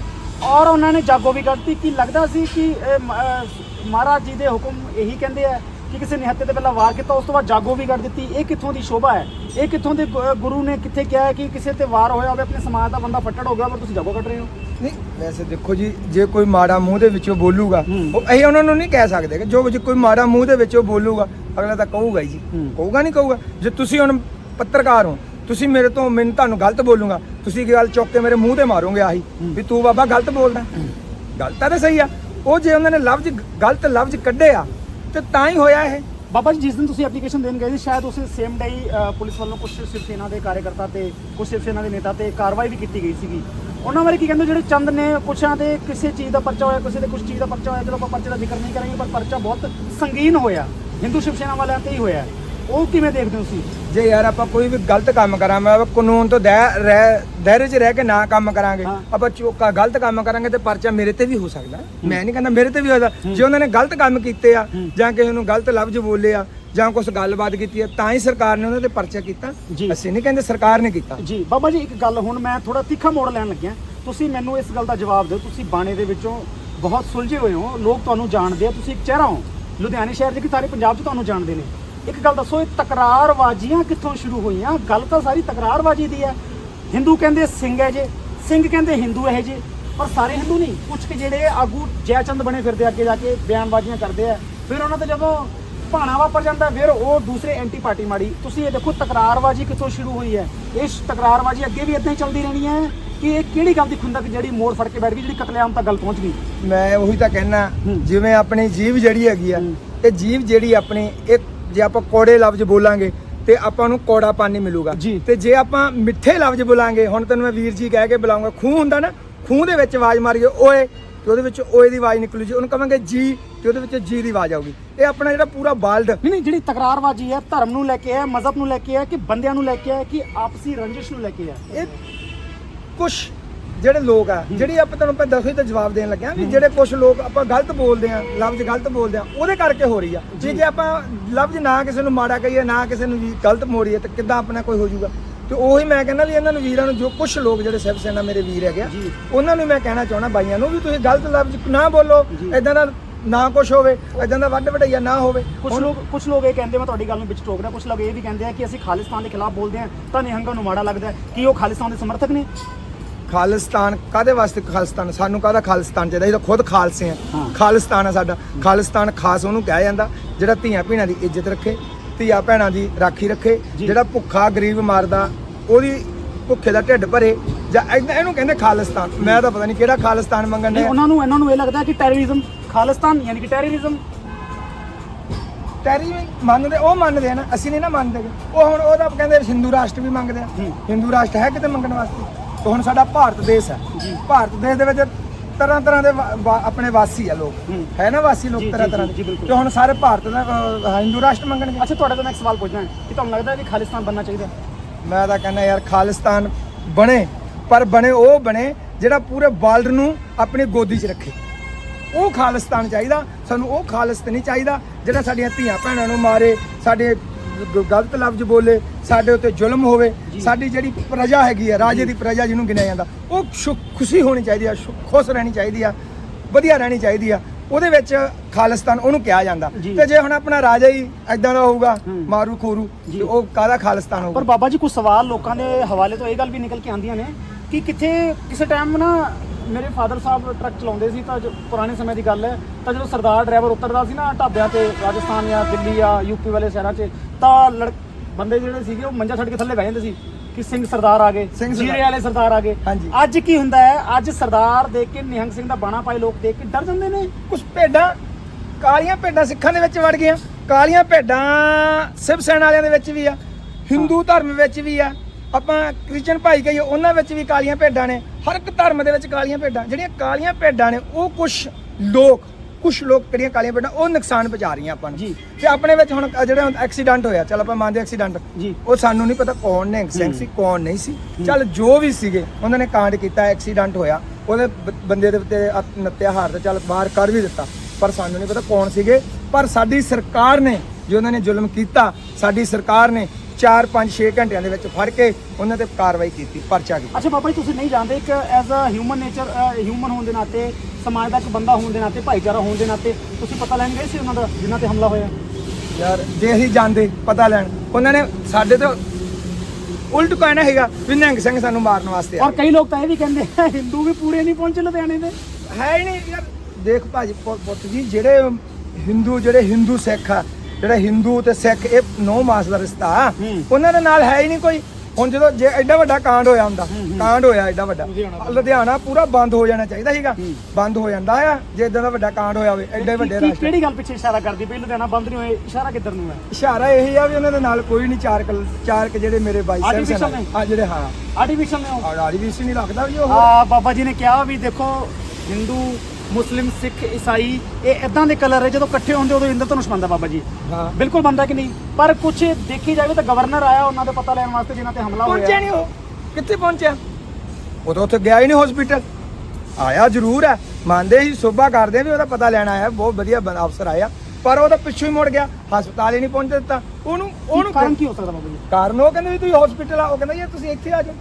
ਔਰ ਉਹਨਾਂ ਨੇ ਜਾਗੋ ਵੀ ਕੱਢਤੀ। ਕੀ ਲੱਗਦਾ ਸੀ ਕਿ ਇਹ ਮ- ਅਹ ਮਹਾਰਾਜ ਜੀ ਦੇ ਹੁਕਮ ਇਹੀ ਕਹਿੰਦੇ ਆ? ਕਿ ਕਿਸੇ ਨਿਹੱਤੇ ਤੇ ਪਹਿਲਾਂ ਵਾਰ ਕੀਤਾ ਉਸ ਤੋਂ ਬਾਅਦ ਜਾਗੋ ਵੀ ਕੱਢ ਦਿੱਤੀ। ਇਹ ਕਿੱਥੋਂ ਦੀ ਸ਼ੋਭਾ ਹੈ? ਇਹ ਕਿੱਥੋਂ ਦੇ ਗੁਰੂ ਨੇ ਕਿੱਥੇ ਕਿਹਾ ਹੈ ਕਿ ਕਿਸੇ ਤੇ ਵਾਰ ਹੋਇਆ ਹੋਵੇ ਆਪਣੇ ਸਮਾਜ ਦਾ ਬੰਦਾ ਫੱਟੜ ਹੋ ਗਿਆ ਪਰ ਤੁਸੀਂ ਜਾਗੋ ਕੱਢ ਰਹੇ ਹੋ? ਨਹੀਂ ਵੈਸੇ ਦੇਖੋ ਜੀ ਜੇ ਕੋਈ ਮਾੜਾ ਮੂੰਹ ਦੇ ਵਿੱਚੋਂ ਬੋਲੂਗਾ। ਉਹ ਅਸੀਂ ਉਹਨਾਂ ਨੂੰ ਨਹੀਂ ਕਹਿ ਸਕਦੇ ਕਿ ਜੋ ਕੋਈ ਮਾੜਾ ਮੂੰਹ ਦੇ ਵਿੱਚੋਂ ਬੋਲੂਗਾ ਅਗਲਾ ਤਾਂ ਕਹੂਗਾ ਹੀ ਜੀ। ਕਹੂਗਾ ਨਹੀਂ ਕਹੂਗਾ। ਜੇ ਤੁਸੀਂ ਹੁਣ ਪੱਤਰਕਾਰ ਹੋ ਤੁਸੀਂ ਮੇਰੇ ਤੋਂ ਮੈਨੂੰ ਤੁਹਾਨੂੰ ਗਲਤ ਬੋਲੂਗਾ ਤੁਸੀਂ ਗੱਲ ਚੁੱਕ ਕੇ ਮੇਰੇ ਮੂੰਹ ਤੇ ਮਾਰੋਗੇ ਆਹੀ। ਵੀ ਤੂੰ ਬਾਬਾ ਗਲਤ ਬੋਲਦਾ। ਗਲਤ ਤਾਂ ਸਹੀ ਆ। ਉਹ ਜੇ ਉਹਨਾਂ ਨੇ ਲਫ਼ਜ਼ ਗਲਤ ਲਫ਼ਜ਼ ਕੱਢੇ ਆ ਤੇ ਤਾਂ ਹੀ ਹੋਇਆ ਇਹ। ਬਾਬਾ ਜੀ, ਜਿਸ ਦਿਨ ਤੁਸੀਂ ਐਪਲੀਕੇਸ਼ਨ ਦੇਣ ਗਏ ਸੀ, ਸ਼ਾਇਦ ਉਸੇ ਸੇਮ ਡੇ ਪੁਲਿਸ ਵੱਲੋਂ ਕੁਝ ਸ਼ਿਵ ਸੈਨਾ ਦੇ ਕਾਰਜਕਰਤਾ ਤੇ ਕੁਝ ਸ਼ਿਵ ਸੈਨਾ ਦੇ ਨੇਤਾ ਤੇ ਕਾਰਵਾਈ ਵੀ ਕੀਤੀ ਗਈ ਸੀਗੀ। ਉਹਨਾਂ ਬਾਰੇ ਕੀ ਕਹਿੰਦੇ ਜਿਹੜੇ ਚੰਦ ਨੇ ਕੁਛਾਂ 'ਤੇ ਕਿਸੇ ਚੀਜ਼ ਦਾ ਪਰਚਾ ਹੋਇਆ, ਕਿਸੇ ਦੇ ਕੁਝ ਚੀਜ਼ ਦਾ ਪਰਚਾ ਹੋਇਆ, ਚਲੋ ਆਪਾਂ ਪਰਚੇ ਦਾ ਜ਼ਿਕਰ ਨਹੀਂ ਕਰਾਂਗੇ, ਪਰ ਪਰਚਾ ਬਹੁਤ ਸੰਗੀਨ ਹੋਇਆ। ਹਿੰਦੂ ਸ਼ਿਵ ਸੈਨਾ ਵਾਲਿਆਂ ਤੇ ਹੀ ਹੋਇਆ। ਉਹ ਕਿਵੇਂ ਦੇਖਦੇ ਹੋ ਤੁਸੀਂ? ਜੇ ਯਾਰ ਆਪਾਂ ਕੋਈ ਵੀ ਗਲਤ ਕੰਮ ਕਰਾਂ ਮੈਂ ਕਾਨੂੰਨ ਤੋਂ ਦਹਿ ਰਹਿ ਦਾਇਰੇ 'ਚ ਰਹਿ ਕੇ ਨਾ ਕੰਮ ਕਰਾਂਗੇ ਹਾਂ। ਆਪਾਂ ਚੋਕਾ ਗਲਤ ਕੰਮ ਕਰਾਂਗੇ ਤੇ ਪਰਚਾ ਮੇਰੇ ਤੇ ਵੀ ਹੋ ਸਕਦਾ। ਮੈਂ ਨਹੀਂ ਕਹਿੰਦਾ ਮੇਰੇ ਤੇ ਵੀ ਹੋ ਸਕਦਾ। ਜੇ ਉਹਨਾਂ ਨੇ ਗਲਤ ਕੰਮ ਕੀਤੇ ਆ ਹੂੰ। ਜਾਂ ਕਿਸੇ ਨੂੰ ਗਲਤ ਲਫ਼ਜ਼ ਬੋਲੇ ਆ ਜਾਂ ਕੁਝ ਗੱਲਬਾਤ ਕੀਤੀ ਆ ਤਾਂ ਹੀ ਸਰਕਾਰ ਨੇ ਉਹਨਾਂ ਤੇ ਪਰਚਾ ਕੀਤਾ। ਜੀ। ਅਸੀਂ ਨਹੀਂ ਕਹਿੰਦੇ ਸਰਕਾਰ ਨੇ ਕੀਤਾ। ਜੀ ਬਾਬਾ ਜੀ ਇੱਕ ਗੱਲ ਹੁਣ ਮੈਂ ਥੋੜਾ ਤਿੱਖਾ ਮੋੜ ਲੈਣ ਲੱਗਿਆ। ਤੁਸੀਂ ਮੈਨੂੰ ਇਸ ਗੱਲ ਦਾ ਜਵਾਬ ਦਿਓ ਤੁਸੀਂ ਬਾਣੇ ਦੇ ਵਿੱਚੋਂ ਬਹੁਤ ਸੁਲਝੇ ਹੋਏ ਹੋ ਲੋਕ ਤੁਹਾਨੂੰ ਜਾਣਦੇ ਆ ਤੁਸੀਂ ਇੱਕ ਚਿਹਰਾ ਹੋ। ਲੁਧਿਆਣੇ ਸ਼ਹਿਰ ਦੇ ਕਿ ਸਾਰੇ ਪੰਜਾਬ 'ਚ ਤੁਹਾਨੂੰ ਜਾਣਦੇ ਨੇ। ਇੱਕ ਗੱਲ ਦੱਸੋ ਇਹ ਤਕਰਾਰਬਾਜ਼ੀਆਂ ਕਿੱਥੋਂ ਸ਼ੁਰੂ ਹੋਈਆਂ? ਗੱਲ ਤਾਂ ਸਾਰੀ ਤਕਰਾਰਬਾਜ਼ੀ ਦੀ ਹੈ। ਹਿੰਦੂ ਕਹਿੰਦੇ ਸਿੰਘ ਹੈ ਜੇ ਸਿੰਘ ਕਹਿੰਦੇ ਹਿੰਦੂ ਹੈ ਜੇ ਪਰ ਸਾਰੇ ਹਿੰਦੂ ਨਹੀਂ। ਕੁਝ ਕਿ ਜਿਹੜੇ ਆਗੂ ਜੈਚੰਦ ਬਣੇ ਫਿਰਦੇ ਅੱਗੇ ਜਾ ਕੇ ਬਿਆਨਬਾਜ਼ੀਆਂ ਕਰਦੇ ਆ। ਫਿਰ ਉਹਨਾਂ ਤੇ ਜਦੋਂ ਭਾਣਾ ਵਾਪਰ ਜਾਂਦਾ ਫਿਰ ਉਹ ਦੂਸਰੇ ਐਂਟੀ ਪਾਰਟੀ ਮਾੜੀ। ਤੁਸੀਂ ਇਹ ਦੇਖੋ ਤਕਰਾਰਬਾਜ਼ੀ ਕਿੱਥੋਂ ਸ਼ੁਰੂ ਹੋਈ ਹੈ? ਇਸ ਤਕਰਾਰਬਾਜ਼ੀ ਅੱਗੇ ਵੀ ਇਦਾਂ ਹੀ ਚੱਲਦੀ ਰਹਿਣੀ ਹੈ ਕਿ ਇਹ ਕਿਹੜੀ ਗੱਲ ਦੀ ਖੁੰਦਕ ਜਿਹੜੀ ਮੋੜ ਫੜ ਕੇ ਬੈਠ ਗਈ ਜਿਹੜੀ ਕਤਲੇਆਮ ਤੱਕ ਗੱਲ ਪਹੁੰਚ ਗਈ? ਮੈਂ ਉਹੀ ਤਾਂ ਕਹਿਣਾ। ਜਿਵੇਂ ਆਪਣੀ ਜੀਵ ਜਿਹੜੀ ਹੈਗੀ ਆ। ਇਹ ਜੀਵ ਜਿਹੜੀ ਆਪਣੀ ਇੱਕ ਜੇ ਆਪਾਂ ਕੋੜੇ ਲਫ਼ਜ਼ ਬੋਲਾਂਗੇ ਤੇ ਆਪਾਂ ਨੂੰ ਕੋੜਾ ਪਾਣੀ ਮਿਲੂਗਾ। ਜੀ। ਤੇ ਜੇ ਆਪਾਂ ਮਿੱਠੇ ਲਫ਼ਜ਼ ਬੋਲਾਂਗੇ ਹੁਣ ਤੈਨੂੰ ਮੈਂ ਵੀਰ ਜੀ ਕਹਿ ਕੇ ਬੁਲਾਉਂਗਾ ਖੂਹ ਹੁੰਦਾ ਨਾ ਖੂਹ ਦੇ ਵਿੱਚ ਆਵਾਜ਼ ਮਾਰੀਏ ਓਏ ਤੇ ਉਹਦੇ ਵਿੱਚ ਓਏ ਦੀ ਆਵਾਜ਼ ਨਿਕਲੂ ਜੀ ਉਹਨੂੰ ਕਵਾਂਗੇ ਜੀ ਤੇ ਉਹਦੇ ਵਿੱਚ ਜੀ ਦੀ ਆਵਾਜ਼ ਆਊਗੀ। ਇਹ ਆਪਣਾ ਜਿਹੜਾ ਪੂਰਾ ਬਾਲਡ ਨਹੀਂ ਨਹੀਂ ਜਿਹੜੀ ਤਕਰਾਰਬਾਜ਼ੀ ਹੈ ਧਰਮ ਨੂੰ ਲੈ ਕੇ ਹੈ ਮਜ਼ਹਬ ਨੂੰ ਲੈ ਕੇ ਹੈ ਕਿ ਬੰਦਿਆਂ ਨੂੰ ਲੈ ਕੇ ਹੈ ਕਿ ਆਪਸੀ ਰੰਜਿਸ਼ ਨੂੰ ਲੈ ਕੇ ਹੈ? ਇਹ ਕੁਝ ਜਿਹੜੇ ਲੋਕ ਆ ਜਿਹੜੀ ਆਪਾਂ ਤੁਹਾਨੂੰ ਆਪਾਂ ਦੱਸੋ ਤਾਂ ਜਵਾਬ ਦੇਣ ਲੱਗਿਆ ਵੀ ਜਿਹੜੇ ਕੁਝ ਲੋਕ ਆਪਾਂ ਗਲਤ ਬੋਲਦੇ ਆ ਲਫ਼ਜ਼ ਗਲਤ ਬੋਲਦੇ ਆ ਉਹਦੇ ਕਰਕੇ ਹੋ ਰਹੀ ਆ। ਜੇ। ਜੇ ਆਪਾਂ ਲਫ਼ਜ਼ ਨਾ ਕਿਸੇ ਨੂੰ ਮਾੜਾ ਕਹੀਏ ਨਾ ਕਿਸੇ ਨੂੰ ਵੀ ਗਲਤ ਮੋੜੀਏ ਤਾਂ ਕਿੱਦਾਂ ਆਪਣਾ ਕੋਈ ਹੋ ਜਾਊਗਾ? ਤੇ ਉਹੀ ਮੈਂ ਕਹਿੰਦਾ ਵੀ ਇਹਨਾਂ ਨੂੰ ਵੀਰਾਂ ਨੂੰ ਜੋ ਕੁਝ ਲੋਕ ਜਿਹੜੇ ਸਿਵ ਸੈਨਾ ਮੇਰੇ ਵੀਰ ਹੈਗੇ ਆ। ਉਹਨਾਂ ਨੂੰ ਮੈਂ ਕਹਿਣਾ ਚਾਹਣਾ ਬਾਈਆਂ ਨੂੰ ਵੀ ਤੁਸੀਂ ਗਲਤ ਲਫ਼ਜ਼ ਨਾ ਬੋਲੋ। ਇਦਾਂ ਦਾ ਨਾ ਕੁਝ ਹੋਵੇ ਇਦਾਂ ਦਾ ਵੱਡ ਵਡਈਆ ਨਾ ਹੋਵੇ। ਕੁਝ ਲੋਕ ਕੁਝ ਲੋਕ ਇਹ ਕਹਿੰਦੇ ਮੈਂ ਤੁਹਾਡੀ ਗੱਲ ਨੂੰ ਵਿੱਚ ਟੋਕਦਾ ਕੁਝ ਲੋਕ ਇਹ ਵੀ ਕਹਿੰਦੇ ਆ ਕਿ ਅਸੀਂ ਖਾਲਿਸਤਾਨ ਦੇ ਖਿਲਾਫ ਬੋਲਦੇ ਆ ਤਾਂ ਨਿਹੰਗਾਂ ਨੂੰ ਮਾੜਾ ਲੱਗਦਾ ਕਿ ਉਹ ਖਾਲਿਸਤਾਨ ਦੇ ਸਮਰਥਕ ਨੇ? ਖਾਲਿਸਤਾਨ ਕਾਦੇ ਵਾਸਤੇ ਖਾਲਿਸਤਾਨ? ਸਾਨੂੰ ਕਾਹਦਾ ਖਾਲਿਸਤਾਨ ਚਾਹੀਦਾ? ਤਾਂ ਖੁਦ ਖਾਲਸੇ ਆ। ਖਾਲਿਸਤਾਨ ਆ ਸਾਡਾ। ਖਾਲਿਸਤਾਨ ਖਾਸ ਉਹਨੂੰ ਕਿਹਾ ਜਾਂਦਾ ਜਿਹੜਾ ਧੀਆਂ ਭੈਣਾਂ ਦੀ ਇੱਜ਼ਤ ਰੱਖੇ ਧੀਆਂ ਭੈਣਾਂ ਦੀ ਰਾਖੀ ਰੱਖੇ। ਜਿਹੜਾ ਭੁੱਖਾ ਗਰੀਬ ਮਾਰਦਾ ਉਹਦੀ ਭੁੱਖੇ ਦਾ ਢਿੱਡ ਭਰੇ ਜਾਂ ਇਹਨੂੰ ਕਹਿੰਦੇ ਖਾਲਿਸਤਾਨ। ਮੈਂ ਤਾਂ ਪਤਾ ਨਹੀਂ ਕਿਹੜਾ ਖਾਲਿਸਤਾਨ ਮੰਗਣ ਨੇ ਉਹਨਾਂ ਨੂੰ ਇਹਨਾਂ ਨੂੰ ਇਹ ਲੱਗਦਾ ਕਿ ਟੈਰਰਿਜ਼ਮ ਖਾਲਿਸਤਾਨ ਯਾਨੀ ਕਿ ਟੈਰਰਿਜ਼ਮ ਟੈਰੀ ਮੰਨਦੇ ਉਹ ਮੰਨਦੇ ਆ ਨਾ ਅਸੀਂ ਨਹੀਂ ਨਾ ਮੰਨਦੇ। ਉਹ ਹੁਣ ਉਹਦਾ ਕਹਿੰਦੇ ਹਿੰਦੂ ਰਾਸ਼ਟਰ ਵੀ ਮੰਗਦੇ ਆ। ਹਿੰਦੂ ਰਾਸ਼ਟਰ ਹੈ ਕਿਤੇ ਮੰਗਣ ਵਾਸਤੇ? ਹੁਣ ਸਾਡਾ ਭਾਰਤ ਦੇਸ਼ ਹੈ। ਭਾਰਤ ਦੇਸ਼ ਦੇ ਵਿੱਚ ਤਰ੍ਹਾਂ ਤਰ੍ਹਾਂ ਦੇ ਵਾ- ਆਪਣੇ ਵਾਸੀ ਆ ਲੋਕ ਹੂੰ। ਨਾ ਵਾਸੀ ਲੋਕ ਜੀ, ਤਰ੍ਹਾਂ ਜੀ, ਤਰ੍ਹਾਂ ਜੀ, ਦੇ ਬਿਲਕੁਲ। ਤੇ ਹੁਣ ਸਾਰੇ ਭਾਰਤ ਦਾ ਹਿੰਦੂ ਰਾਸ਼ਟਰ ਮੰਗਣਗੇ ਅੱਛਾ ਤੁਹਾਡੇ ਤੋਂ ਮੈਂ ਇੱਕ ਸਵਾਲ ਪੁੱਛਣਾ ਹੈ ਕਿ ਤੁਹਾਨੂੰ ਲੱਗਦਾ ਹੈ ਕਿ ਖਾਲਿਸਤਾਨ ਬਣਨਾ ਚਾਹੀਦਾ ਹੈ? ਮੈਂ ਤਾਂ ਕਹਿੰਦਾ ਯਾਰ ਖਾਲਿਸਤਾਨ ਬਣੇ ਪਰ ਬਣੇ ਉਹ ਬਣੇ ਜਿਹੜਾ ਪੂਰੇ ਬਾਲਰ ਨੂੰ ਆਪਣੀ ਗੋਦੀ 'ਚ ਰੱਖੇ ਉਹ ਖਾਲਿਸਤਾਨ ਚਾਹੀਦਾ ਸਾਨੂੰ ਉਹ ਖਾਲਿਸਤਾਨ ਨਹੀਂ ਚਾਹੀਦਾ ਜਿਹੜਾ ਸਾਡੀਆਂ ਧੀਆਂ ਭੈਣਾਂ ਨੂੰ ਮਾਰੇ ਸਾਡੇ ਗਲਤ ਲਫ਼ਜ਼ ਬੋਲੇ ਸਾਡੇ ਉੱਤੇ ਜ਼ੁਲਮ ਹੋਵੇ। ਸਾਡੀ ਜਿਹੜੀ ਪ੍ਰਜਾ ਹੈਗੀ ਆ ਰਾਜੇ ਦੀ ਪ੍ਰਜਾ ਜਿਹਨੂੰ ਗਿਣਿਆ ਜਾਂਦਾ ਉਹ ਖੁਸ਼ੀ ਹੋਣੀ ਚਾਹੀਦੀ ਆ ਖੁਸ਼ ਰਹਿਣੀ ਚਾਹੀਦੀ ਆ ਵਧੀਆ ਰਹਿਣੀ ਚਾਹੀਦੀ ਆ ਉਹਦੇ ਵਿੱਚ ਖਾਲਿਸਤਾਨ ਉਹਨੂੰ ਕਿਹਾ ਜਾਂਦਾ। ਤੇ ਜੇ ਹੁਣ ਆਪਣਾ ਰਾਜਾ ਹੀ ਐਦਾਂ ਦਾ ਹੋਊਗਾ। ਮਾਰੂ ਖੋਰੂ ਉਹ ਕਾਹਦਾ ਖਾਲਿਸਤਾਨ ਹੋਊਗਾ ਪਰ ਬਾਬਾ ਜੀ ਕੁਝ ਸਵਾਲ ਲੋਕਾਂ ਦੇ ਹਵਾਲੇ ਤੋਂ ਇਹ ਗੱਲ ਵੀ ਨਿਕਲ ਕੇ ਆਉਂਦੀਆਂ ਨੇ ਕਿ ਕਿੱਥੇ ਕਿਸੇ ਟਾਈਮ ਨਾ ਮੇਰੇ ਫਾਦਰ ਸਾਹਿਬ ਟਰੱਕ ਚਲਾਉਂਦੇ ਸੀ ਤਾਂ ਜੋ ਪੁਰਾਣੇ ਸਮੇਂ ਦੀ ਗੱਲ ਹੈ ਤਾਂ ਜਦੋਂ ਸਰਦਾਰ ਡਰਾਈਵਰ ਉਤਰਦਾ ਸੀ ਨਾ ਢਾਬਿਆਂ ਤੇ ਰਾਜਸਥਾਨ ਜਾਂ ਦਿੱਲੀ ਜਾਂ ਯੂਪੀ ਵਾਲੇ ਸ਼ਹਿਰਾਂ 'ਚ ਤਾਂ ਲੜ ਬੰਦੇ ਜਿਹੜੇ ਸੀਗੇ ਉਹ ਮੰਜਾ ਛੱਡ ਕੇ ਥੱਲੇ ਬਹਿ ਜਾਂਦੇ ਸੀ ਕਿ ਸਿੰਘ ਸਰਦਾਰ ਆ ਗਏ। ਜੀਰੇ ਵਾਲੇ ਸਰਦਾਰ ਆ ਗਏ। ਅੱਜ ਕੀ ਹੁੰਦਾ ਹੈ? ਅੱਜ ਸਰਦਾਰ ਦੇਖ ਕੇ ਨਿਹੰਗ ਸਿੰਘ ਦਾ ਬਾਣਾ ਪਾਏ ਲੋਕ ਦੇਖ ਕੇ ਡਰ ਜਾਂਦੇ ਨੇ। ਕੁਝ ਭੇਡਾਂ ਕਾਲੀਆਂ ਭੇਡਾਂ ਸਿੱਖਾਂ ਦੇ ਵਿੱਚ ਵੜ ਗਈਆਂ। ਕਾਲੀਆਂ ਭੇਡਾਂ ਸਿਵ ਸੈਨਾ ਵਾਲਿਆਂ ਦੇ ਵਿੱਚ ਵੀ ਆ। ਹਿੰਦੂ ਧਰਮ ਵਿੱਚ ਵੀ ਆ। ਆਪਾਂ ਕ੍ਰਿਸਚਨ ਭਾਈ ਕਹੀਏ ਉਹਨਾਂ ਵਿੱਚ ਵੀ ਕਾਲੀਆਂ ਭੇਡਾਂ ਨੇ। ਹਰ ਇੱਕ ਧਰਮ ਦੇ ਵਿੱਚ ਕਾਲੀਆਂ ਭੇਡਾਂ। ਜਿਹੜੀਆਂ ਕਾਲੀਆਂ ਭੇਡਾਂ ਨੇ ਉਹ ਕੁਝ ਲੋਕ ਕੁਝ ਲੋਕ ਕਿਹੜੀਆਂ ਕਾਲੀਆਂ ਭੇਡਾਂ ਉਹ ਨੁਕਸਾਨ ਪਹੁੰਚਾ ਰਹੀਆਂ ਆਪਾਂ ਨੂੰ। ਜੀ। ਤੇ ਆਪਣੇ ਵਿੱਚ ਹੁਣ ਜਿਹੜੇ ਐਕਸੀਡੈਂਟ ਹੋਇਆ ਚਲ ਆਪਾਂ ਮੰਨਦੇ ਐਕਸੀਡੈਂਟ। ਜੀ। ਉਹ ਸਾਨੂੰ ਨਹੀਂ ਪਤਾ ਕੌਣ ਨੇ ਸਿੰਘ ਸੀ ਕੌਣ ਨਹੀਂ ਸੀ। ਚੱਲ ਜੋ ਵੀ ਸੀਗੇ ਉਹਨਾਂ ਨੇ ਕਾਂਡ ਕੀਤਾ ਐਕਸੀਡੈਂਟ ਹੋਇਆ। ਉਹਦੇ ਬੰਦੇ ਦੇ ਉੱਤੇ ਨੱਤਿਆ ਹਾਰ ਤੇ ਚੱਲ ਬਾਹਰ ਕਰ ਵੀ ਦਿੱਤਾ। ਪਰ ਸਾਨੂੰ ਨਹੀਂ ਪਤਾ ਕੌਣ ਸੀਗੇ। ਪਰ ਸਾਡੀ ਸਰਕਾਰ ਨੇ ਜੋ ਉਹਨਾਂ ਨੇ ਜ਼ੁਲਮ ਕੀਤਾ ਸਾਡੀ ਸਰਕਾਰ ਨੇ 4 5 6 ਘੰਟਿਆਂ ਦੇ ਵਿੱਚ ਫੜ ਕੇ ਉਹਨਾਂ ਤੇ ਕਾਰਵਾਈ ਕੀਤੀ ਪਰਚਾ ਕੀਤਾ। ਅੱਛਾ ਬਾਬਾ ਜੀ ਤੁਸੀਂ ਨਹੀਂ ਜਾਣਦੇ ਇੱਕ as a human nature human ਹੋਣ ਦੇ ਨਾਤੇ ਸਮਾਜ ਦਾ ਇੱਕ ਬੰਦਾ ਹੋਣ ਦੇ ਨਾਤੇ ਭਾਈਚਾਰਾ ਹੋਣ ਦੇ ਨਾਤੇ ਤੁਸੀਂ ਪਤਾ ਲੈਣ ਗਏ ਸੀ ਉਹਨਾਂ ਦਾ ਜਿਨ੍ਹਾਂ ਤੇ ਹਮਲਾ ਹੋਇਆ? ਯਾਰ ਜੇ ਅਸੀਂ ਜਾਂਦੇ ਪਤਾ ਲੈਣ। ਉਹਨਾਂ ਨੇ ਸਾਡੇ ਤੋਂ ਉਲਟ ਕਹਿਣਾ ਹੈਗਾ ਵੀ ਨਿਹੰਗ ਸਿੰਘ ਸਾਨੂੰ ਮਾਰਨ ਵਾਸਤੇ ਔਰ ਕਈ ਲੋਕ ਤਾਂ ਇਹ ਵੀ ਕਹਿੰਦੇ ਆ ਹਿੰਦੂ ਵੀ ਪੂਰੇ ਨਹੀਂ ਪਹੁੰਚੇ ਲੁਧਿਆਣੇ ਦੇ। ਹੈ ਹੀ ਨਹੀਂ ਯਾਰ। ਦੇਖ ਭਾਜੀ ਪੁੱਤ ਜੀ ਜਿਹੜੇ ਹਿੰਦੂ ਜਿਹੜੇ ਹਿੰਦੂ ਸਿੱਖ ਆ ਜਿਹੜਾ ਹਿੰਦੂ ਤੇ ਸਿੱਖ ਇਹ ਨੌ ਮਾਸ ਦਾ ਰਿਸ਼ਤਾ। ਉਹਨਾਂ ਦੇ ਨਾਲ ਹੈ ਹੀ ਨਹੀਂ ਕੋਈ। ਹੁਣ ਜਦੋਂ ਜੇ ਐਡਾ ਵੱਡਾ ਕਾਂਡ ਹੋਇਆ ਹੁੰਦਾ ਕਾਂਡ ਹੋਇਆ ਐਡਾ ਵੱਡਾ। ਲੁਧਿਆਣਾ ਪੂਰਾ ਬੰਦ ਹੋ ਜਾਣਾ ਚਾਹੀਦਾ ਸੀਗਾ। ਬੰਦ ਹੋ ਜਾਂਦਾ ਆ ਜੇ ਇਦਾਂ ਦਾ ਵੱਡਾ ਕਾਂਡ ਹੋਇਆ ਹੋਵੇ ਐਡੇ ਵੱਡੇ ਰਾਸ਼ਟਰ ਕਿਹੜੀ ਗੱਲ ਪਿੱਛੇ ਇਸ਼ਾਰਾ ਕਰਦੀ ਪਈ? ਲੁਧਿਆਣਾ ਬੰਦ ਨਹੀਂ ਹੋਏ ਇਸ਼ਾਰਾ ਕਿੱਧਰ ਨੂੰ ਹੈ? ਇਸ਼ਾਰਾ ਇਹੀ ਆ ਵੀ ਉਹਨਾਂ ਦੇ ਨਾਲ ਕੋਈ ਨਹੀਂ ਚਾਰ ਚਾਰ ਕੁ ਜਿਹੜੇ ਮੇਰੇ ਬਾਈ ਸਾਹਿਬ? ਆ ਜਿਹੜੇ ਹਾਂ। ਆਰਟੀਫੀਸ਼ਲ ਨੇ ਉਹ? ਨਹੀਂ ਲੱਗਦਾ ਵੀ ਉਹ। ਆ ਬਾਬਾ ਜੀ ਨੇ ਕਿਹਾ ਵੀ ਦੇਖੋ ਹਿੰਦੂ ਮੁਸਲਿਮ ਸਿੱਖ ਈਸਾਈ ਇਹ ਇਦਾਂ ਦੇ ਕਲਰ ਹੈ ਜਦੋਂ ਇਕੱਠੇ ਹੁੰਦੇ ਉਦੋਂ ਇੰਦਰ ਧਨੁਸ਼ ਬੰਦਾ ਬਾਬਾ ਜੀ। ਹਾਂ। ਬਿਲਕੁਲ ਬੰਦਾ ਕਿ ਨਹੀਂ? ਪਰ ਕੁਝ ਦੇਖੀ ਜਾਵੇ ਤਾਂ ਗਵਰਨਰ ਆਇਆ ਉਹਨਾਂ ਦਾ ਪਤਾ ਲੈਣ ਵਾਸਤੇ ਜਿਨ੍ਹਾਂ ਤੇ ਹਮਲਾ ਪਹੁੰਚਿਆ ਹੋਇਆ ਨਹੀਂ ਉਹ। ਕਿੱਥੇ ਪਹੁੰਚਿਆ? ਉਹ ਤਾਂ ਉੱਥੇ ਗਿਆ ਹੀ ਨਹੀਂ ਹਸਪੀਟਲ ਆਇਆ ਜ਼ਰੂਰ ਹੈ। ਮੰਨਦੇ ਹੀ ਸੋਭਾ ਕਰਦੇ ਵੀ ਉਹਦਾ ਪਤਾ ਲੈਣ ਆਇਆ ਬਹੁਤ ਵਧੀਆ ਅਫਸਰ ਆਇਆ। ਪਰ ਉਹਦਾ ਪਿੱਛੋਂ ਹੀ ਮੁੜ ਗਿਆ ਹਸਪਤਾਲ ਹੀ ਨਹੀਂ ਪਹੁੰਚ ਦਿੱਤਾ। ਉਹਨੂੰ ਉਹਨੂੰ ਕਾਰਨ ਕੀ ਹੋ ਸਕਦਾ ਬਾਬਾ ਜੀ? ਕਾਰਨ ਉਹ ਕਹਿੰਦੇ ਵੀ ਤੁਸੀਂ ਹਸਪੀਟਲ ਆ ਉਹ ਕਹਿੰਦਾ ਯਾਰ ਤੁਸੀਂ ਇੱਥੇ ਆ ਜਾਓ।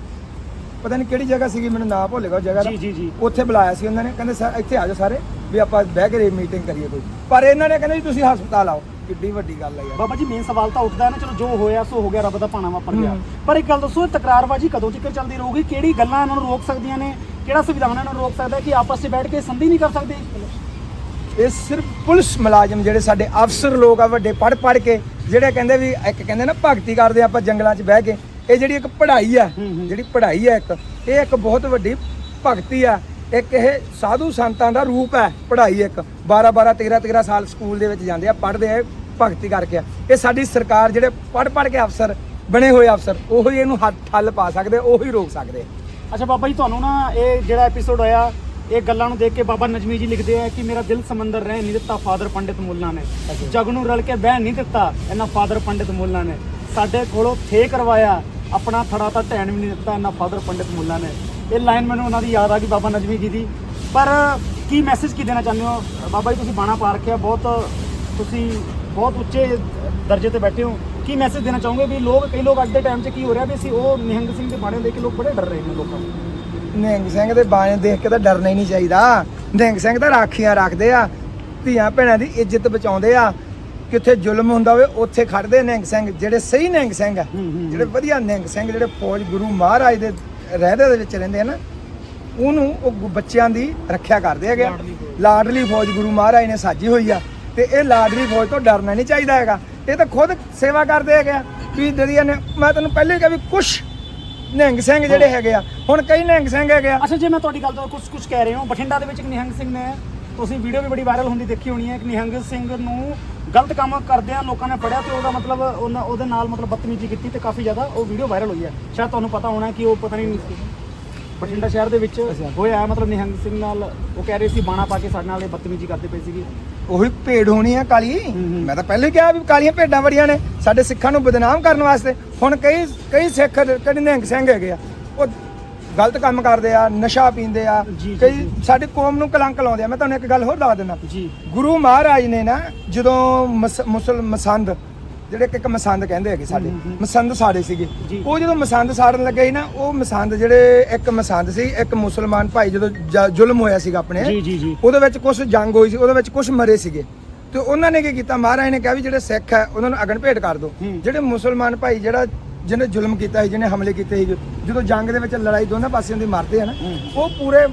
ਪਤਾ ਨਹੀਂ ਕਿਹੜੀ ਜਗ੍ਹਾ ਸੀਗੀ ਮੈਨੂੰ ਨਾਂ ਭੁੱਲ ਗਿਆ ਉਹ ਜਗ੍ਹਾ ਦਾ। ਜੀ ਜੀ ਜੀ। ਉੱਥੇ ਬੁਲਾਇਆ ਸੀ ਉਹਨਾਂ ਨੇ ਕਹਿੰਦੇ ਸਰ ਇੱਥੇ ਆ ਜਾਓ ਸਾਰੇ ਵੀ ਆਪਾਂ ਬਹਿ ਕੇ ਮੀਟਿੰਗ ਕਰੀਏ ਕੋਈ। ਪਰ ਇਹਨਾਂ ਨੇ ਕਹਿੰਦੇ ਵੀ ਤੁਸੀਂ ਹਸਪਤਾਲ ਆਓ। ਕਿੱਡੀ ਵੱਡੀ ਗੱਲ ਹੈ ਯਾਰ। ਬਾਬਾ ਜੀ ਮੇਨ ਸਵਾਲ ਤਾਂ ਉੱਠਦਾ ਹੈ ਨਾ ਚਲੋ ਜੋ ਹੋਇਆ ਸੋ ਹੋ ਗਿਆ ਰੱਬ ਦਾ ਭਾਣਾ ਵਾਪਰ ਗਿਆ। ਹਮ। ਪਰ ਇੱਕ ਗੱਲ ਦੱਸੋ ਇਹ ਤਕਰਾਰਬਾਜ਼ੀ ਕਦੋਂ ਤੱਕ ਚੱਲਦੀ ਰਹੂਗੀ? ਕਿਹੜੀ ਗੱਲਾਂ ਇਹਨਾਂ ਨੂੰ ਰੋਕ ਸਕਦੀਆਂ ਨੇ? ਕਿਹੜਾ ਸੰਵਿਧਾਨ ਇਹਨਾਂ ਨੂੰ ਰੋਕ ਸਕਦਾ ਹੈ ਕਿ ਆਪਸ ਵਿੱਚ ਬੈਠ ਕੇ ਸੰਧੀ ਨਹੀਂ ਕਰ ਸਕਦੇ? ਇਹ ਸਿਰਫ ਪੁਲਿਸ ਮੁਲਾਜ਼ਮ ਜਿਹੜੇ ਸਾਡੇ ਅਫਸਰ ਲੋਕ ਆ ਵੱਡੇ ਪੜ ਪੜ ਕੇ ਜਿਹੜੇ ਕਹਿੰਦੇ ਵੀ ਇੱਕ ਕਹਿੰਦੇ ਨਾ ਭਗਤੀ ਕਰਦੇ ਆਪਾਂ ਜੰਗਲਾਂ 'ਚ ਬਹਿ ਕੇ। ਇਹ ਜਿਹੜੀ ਇੱਕ ਪੜ੍ਹਾਈ ਆ ਹੂੰ, ਹੂੰ। ਜਿਹੜੀ ਪੜ੍ਹਾਈ ਆ ਇੱਕ ਇਹ ਇੱਕ ਬਹੁਤ ਵੱਡੀ ਭਗਤੀ ਆ। ਇੱਕ ਇਹ ਸਾਧੂ ਸੰਤਾਂ ਦਾ ਰੂਪ ਹੈ ਪੜ੍ਹਾਈ ਇੱਕ। 12 12 13 13 ਸਾਲ ਸਕੂਲ ਦੇ ਵਿੱਚ ਜਾਂਦੇ ਆ ਪੜ੍ਹਦੇ ਆ ਭਗਤੀ ਕਰਕੇ ਆ। ਇਹ ਸਾਡੀ ਸਰਕਾਰ ਜਿਹੜੇ ਪੜ ਪੜ ਕੇ ਅਫਸਰ ਬਣੇ ਹੋਏ ਅਫਸਰ ਉਹੀ ਇਹਨੂੰ ਹੱਥ ਠੱਲ ਪਾ ਸਕਦੇ ਉਹੀ ਰੋਕ ਸਕਦੇ ਅੱਛਾ ਬਾਬਾ ਜੀ ਤੁਹਾਨੂੰ ਨਾ ਇਹ ਜਿਹੜਾ ਐਪੀਸੋਡ ਹੋਇਆ ਇਹ ਗੱਲਾਂ ਨੂੰ ਦੇਖ ਕੇ ਬਾਬਾ ਨਜਮੀ ਜੀ ਲਿਖਦੇ ਆ ਕਿ ਮੇਰਾ ਦਿਲ ਸਮੁੰਦਰ ਰਹਿ ਨਹੀਂ ਦਿੱਤਾ ਫਾਦਰ ਪੰਡਿਤ ਮੁੱਲਾ ਨੇ। ਜਗ ਨੂੰ ਰਲ ਕੇ ਬਹਿ ਨਹੀਂ ਦਿੱਤਾ ਇਹਨਾਂ ਫਾਦਰ ਪੰਡਿਤ ਮੁੱਲਾ ਨੇ। ਸਾਡੇ ਕੋਲੋਂ ਥੇ ਕਰਵਾਇਆ ਆਪਣਾ ਥੜਾ ਤਾਂ ਢਹਿਣ ਵੀ ਨਹੀਂ ਦਿੱਤਾ ਇਹਨਾਂ ਫਾਦਰ ਪੰਡਿਤ ਮੁੱਲਾ ਨੇ। ਇਹ ਲਾਈਨ ਮੈਨੂੰ ਉਹਨਾਂ ਦੀ ਯਾਦ ਆ ਗਈ, ਬਾਬਾ ਨਜਮੀ ਜੀ ਦੀ। ਪਰ ਕੀ ਮੈਸੇਜ ਕੀ ਦੇਣਾ ਚਾਹੁੰਦੇ ਹੋ? ਬਾਬਾ ਜੀ, ਤੁਸੀਂ ਬਾਣਾ ਪਾ ਰੱਖਿਆ, ਬਹੁਤ ਤੁਸੀਂ ਬਹੁਤ ਉੱਚੇ ਦਰਜੇ ਤੇ ਬੈਠੇ ਹੋ। ਕੀ ਮੈਸੇਜ ਦੇਣਾ ਚਾਹੋਗੇ ਵੀ ਲੋਕ, ਕਈ ਲੋਕ ਅੱਜ ਦੇ ਟਾਈਮ 'ਚ ਕੀ ਹੋ ਰਿਹਾ ਵੀ ਅਸੀਂ ਉਹ ਨਿਹੰਗ ਸਿੰਘ ਦੇ ਬਾਣੇ ਦੇਖ ਕੇ ਲੋਕ ਬੜੇ ਡਰ ਰਹੇ ਨੇ ਲੋਕਾਂ ਨੂੰ? ਨਿਹੰਗ ਸਿੰਘ ਦੇ ਬਾਣੇ ਦੇਖ ਕੇ ਤਾਂ ਡਰਨਾ ਹੀ ਨਹੀਂ ਚਾਹੀਦਾ। ਨਿਹੰਗ ਸਿੰਘ ਤਾਂ ਰਾਖੀਆਂ ਰੱਖਦੇ ਆ, ਧੀਆਂ ਭੈਣਾਂ ਦੀ ਇੱਜ਼ਤ ਬਚਾਉਂਦੇ ਆ। ਕਿੱਥੇ ਜ਼ੁਲਮ ਹੁੰਦਾ ਹੋਵੇ ਉੱਥੇ ਖੜਦੇ ਨਿਹੰਗ ਸਿੰਘ ਜਿਹੜੇ ਸਹੀ ਨਿਹੰਗ ਸਿੰਘ ਆ ਜਿਹੜੇ ਵਧੀਆ ਨਿਹੰਗ ਸਿੰਘ ਜਿਹੜੇ ਫੌਜ ਗੁਰੂ ਮਹਾਰਾਜ ਦੇ ਰਹਿਦੇ ਦੇ ਵਿੱਚ ਰਹਿੰਦੇ ਆ ਨਾ ਉਹਨੂੰ ਉਹ ਬੱਚਿਆਂ ਦੀ ਰੱਖਿਆ ਕਰਦੇ ਹੈਗੇ। ਲਾਡਲੀ ਫੌਜ। ਗੁਰੂ ਮਹਾਰਾਜ ਨੇ ਸਾਜੀ ਹੋਈ ਆ ਤੇ ਇਹ ਲਾਡਲੀ ਫੌਜ ਤੋਂ ਡਰਨਾ ਨਹੀਂ ਚਾਹੀਦਾ ਹੈਗਾ ਇਹ ਤਾਂ ਖੁਦ ਸੇਵਾ ਕਰਦੇ ਹੈਗੇ ਆ ਵੀ ਜਿਹੜੀਆਂ ਨੇ ਮੈਂ ਤੈਨੂੰ ਪਹਿਲੇ ਕਿਹਾ ਵੀ ਕੁਛ ਨਿਹੰਗ ਸਿੰਘ ਜਿਹੜੇ ਹੈਗੇ ਆ ਹੁਣ ਕਈ ਨਿਹੰਗ ਸਿੰਘ ਹੈਗੇ ਆ ਅੱਛਾ ਜੇ ਮੈਂ ਤੁਹਾਡੀ ਗੱਲ ਤੋਂ ਕੁਝ ਕੁਝ ਕਹਿ ਰਿਹਾ ਹਾਂ ਬਠਿੰਡਾ ਦੇ ਵਿੱਚ ਇੱਕ ਨਿਹੰਗ ਸਿੰਘ ਨੇ ਤੁਸੀਂ ਵੀਡੀਓ ਵੀ ਬੜੀ ਵਾਇਰਲ ਹੁੰਦੀ ਦੇਖੀ ਹੋਣੀ ਹੈ ਕਿ ਨਿਹੰਗ ਸਿੰਘ ਨੂੰ ਗਲਤ ਕੰਮ ਕਰਦਿਆਂ ਲੋਕਾਂ ਨੇ ਫੜਿਆ ਤੇ ਉਹਦਾ ਮਤਲਬ ਉਹਨਾਂ ਉਹਦੇ ਨਾਲ ਮਤਲਬ ਬਦਤਮੀਜ਼ੀ ਕੀਤੀ ਤੇ ਕਾਫੀ ਜ਼ਿਆਦਾ ਉਹ ਵੀਡੀਓ ਵਾਇਰਲ ਹੋਈ ਹੈ। ਸ਼ਾਇਦ ਤੁਹਾਨੂੰ ਪਤਾ ਹੋਣਾ ਕਿ ਉਹ ਪਤਾ ਨਹੀਂ ਬਠਿੰਡਾ ਸ਼ਹਿਰ ਦੇ ਵਿੱਚ ਹੋਇਆ ਮਤਲਬ ਨਿਹੰਗ ਸਿੰਘ ਨਾਲ ਉਹ ਕਹਿ ਰਹੇ ਸੀ ਬਾਣਾ ਪਾ ਕੇ ਸਾਡੇ ਨਾਲ ਇਹ ਬਦਤਮੀਜ਼ੀ ਕਰਦੇ ਪਏ ਸੀਗੇ। ਉਹੀ ਭੇਡ ਹੋਣੀ ਆ ਕਾਲੀ। ਹੂੰ। ਮੈਂ ਤਾਂ ਪਹਿਲੇ ਕਿਹਾ ਵੀ ਕਾਲੀਆਂ ਭੇਡਾਂ ਬੜੀਆਂ ਨੇ। ਸਾਡੇ ਸਿੱਖਾਂ ਨੂੰ ਬਦਨਾਮ ਕਰਨ ਵਾਸਤੇ ਹੁਣ ਕਈ ਕਈ ਸਿੱਖ ਕਿਹੜੇ ਨਿਹੰਗ ਸਿੰਘ ਹੈਗੇ ਆ ਉਹ ਗਲਤ ਕੰਮ ਕਰਦੇ ਆ ਨਸ਼ਾ ਪੀਂਦੇ ਆ ਕਈ। ਸਾਡੀ ਕੌਮ ਨੂੰ ਕਲੰਕ ਲਾਉਂਦੇ ਆ ਮੈਂ ਤੁਹਾਨੂੰ ਇੱਕ ਗੱਲ ਹੋਰ ਦੱਸ ਦਿੰਦਾ ਗੁਰੂ ਮਹਾਰਾਜ ਨੇ ਨਾ ਜਦੋਂ ਮਸ- ਮੁਸਲ ਮਸੰਦ ਜਿਹੜੇ ਕਿ ਇੱਕ ਮਸੰਦ ਕਹਿੰਦੇ ਹੈਗੇ ਸਾਡੇ। ਮਸੰਦ ਸਾੜੇ ਸੀਗੇ। ਉਹ ਜਦੋਂ ਮਸੰਦ ਸਾੜਨ ਲੱਗੇ ਸੀ ਨਾ ਉਹ ਮਸੰਦ ਜਿਹੜੇ ਇੱਕ ਮਸੰਦ ਸੀ ਇੱਕ ਮੁਸਲਮਾਨ ਭਾਈ ਜਦੋਂ ਜ਼ੁਲਮ ਹੋਇਆ ਸੀਗਾ ਆਪਣੇ ਉਹਦੇ ਵਿੱਚ ਕੁਝ ਜੰਗ ਹੋਈ ਸੀ ਉਹਦੇ ਵਿੱਚ ਕੁਝ ਮਰੇ ਸੀਗੇ ਤੇ ਉਹਨਾਂ ਨੇ ਕੀ ਕੀਤਾ ਮਹਾਰਾਜ ਨੇ ਕਿਹਾ ਵੀ ਜਿਹੜੇ ਸਿੱਖ ਹੈ ਉਹਨਾਂ ਨੂੰ ਅਗਨ ਭੇਟ ਕਰ ਦਿਓ ਹੂੰ। ਜਿਹੜੇ ਮੁਸਲਮਾਨ ਭਾਈ ਜਿਹੜਾ ਜਿਹਨੇ ਜ਼ੁਲਮ ਕੀਤਾ ਸੀ ਜਿਹਨੇ ਹਮਲੇ ਕੀਤੇ ਸੀ ਜਦੋਂ ਜੰਗ ਦੇ ਵਿੱਚ ਲੜਾਈ ਦੋਨਾਂ ਪਾਸਿਆਂ ਦੀ ਮਰਦੇ ਆ ਨਾ। ਉਹ ਪੂਰੇ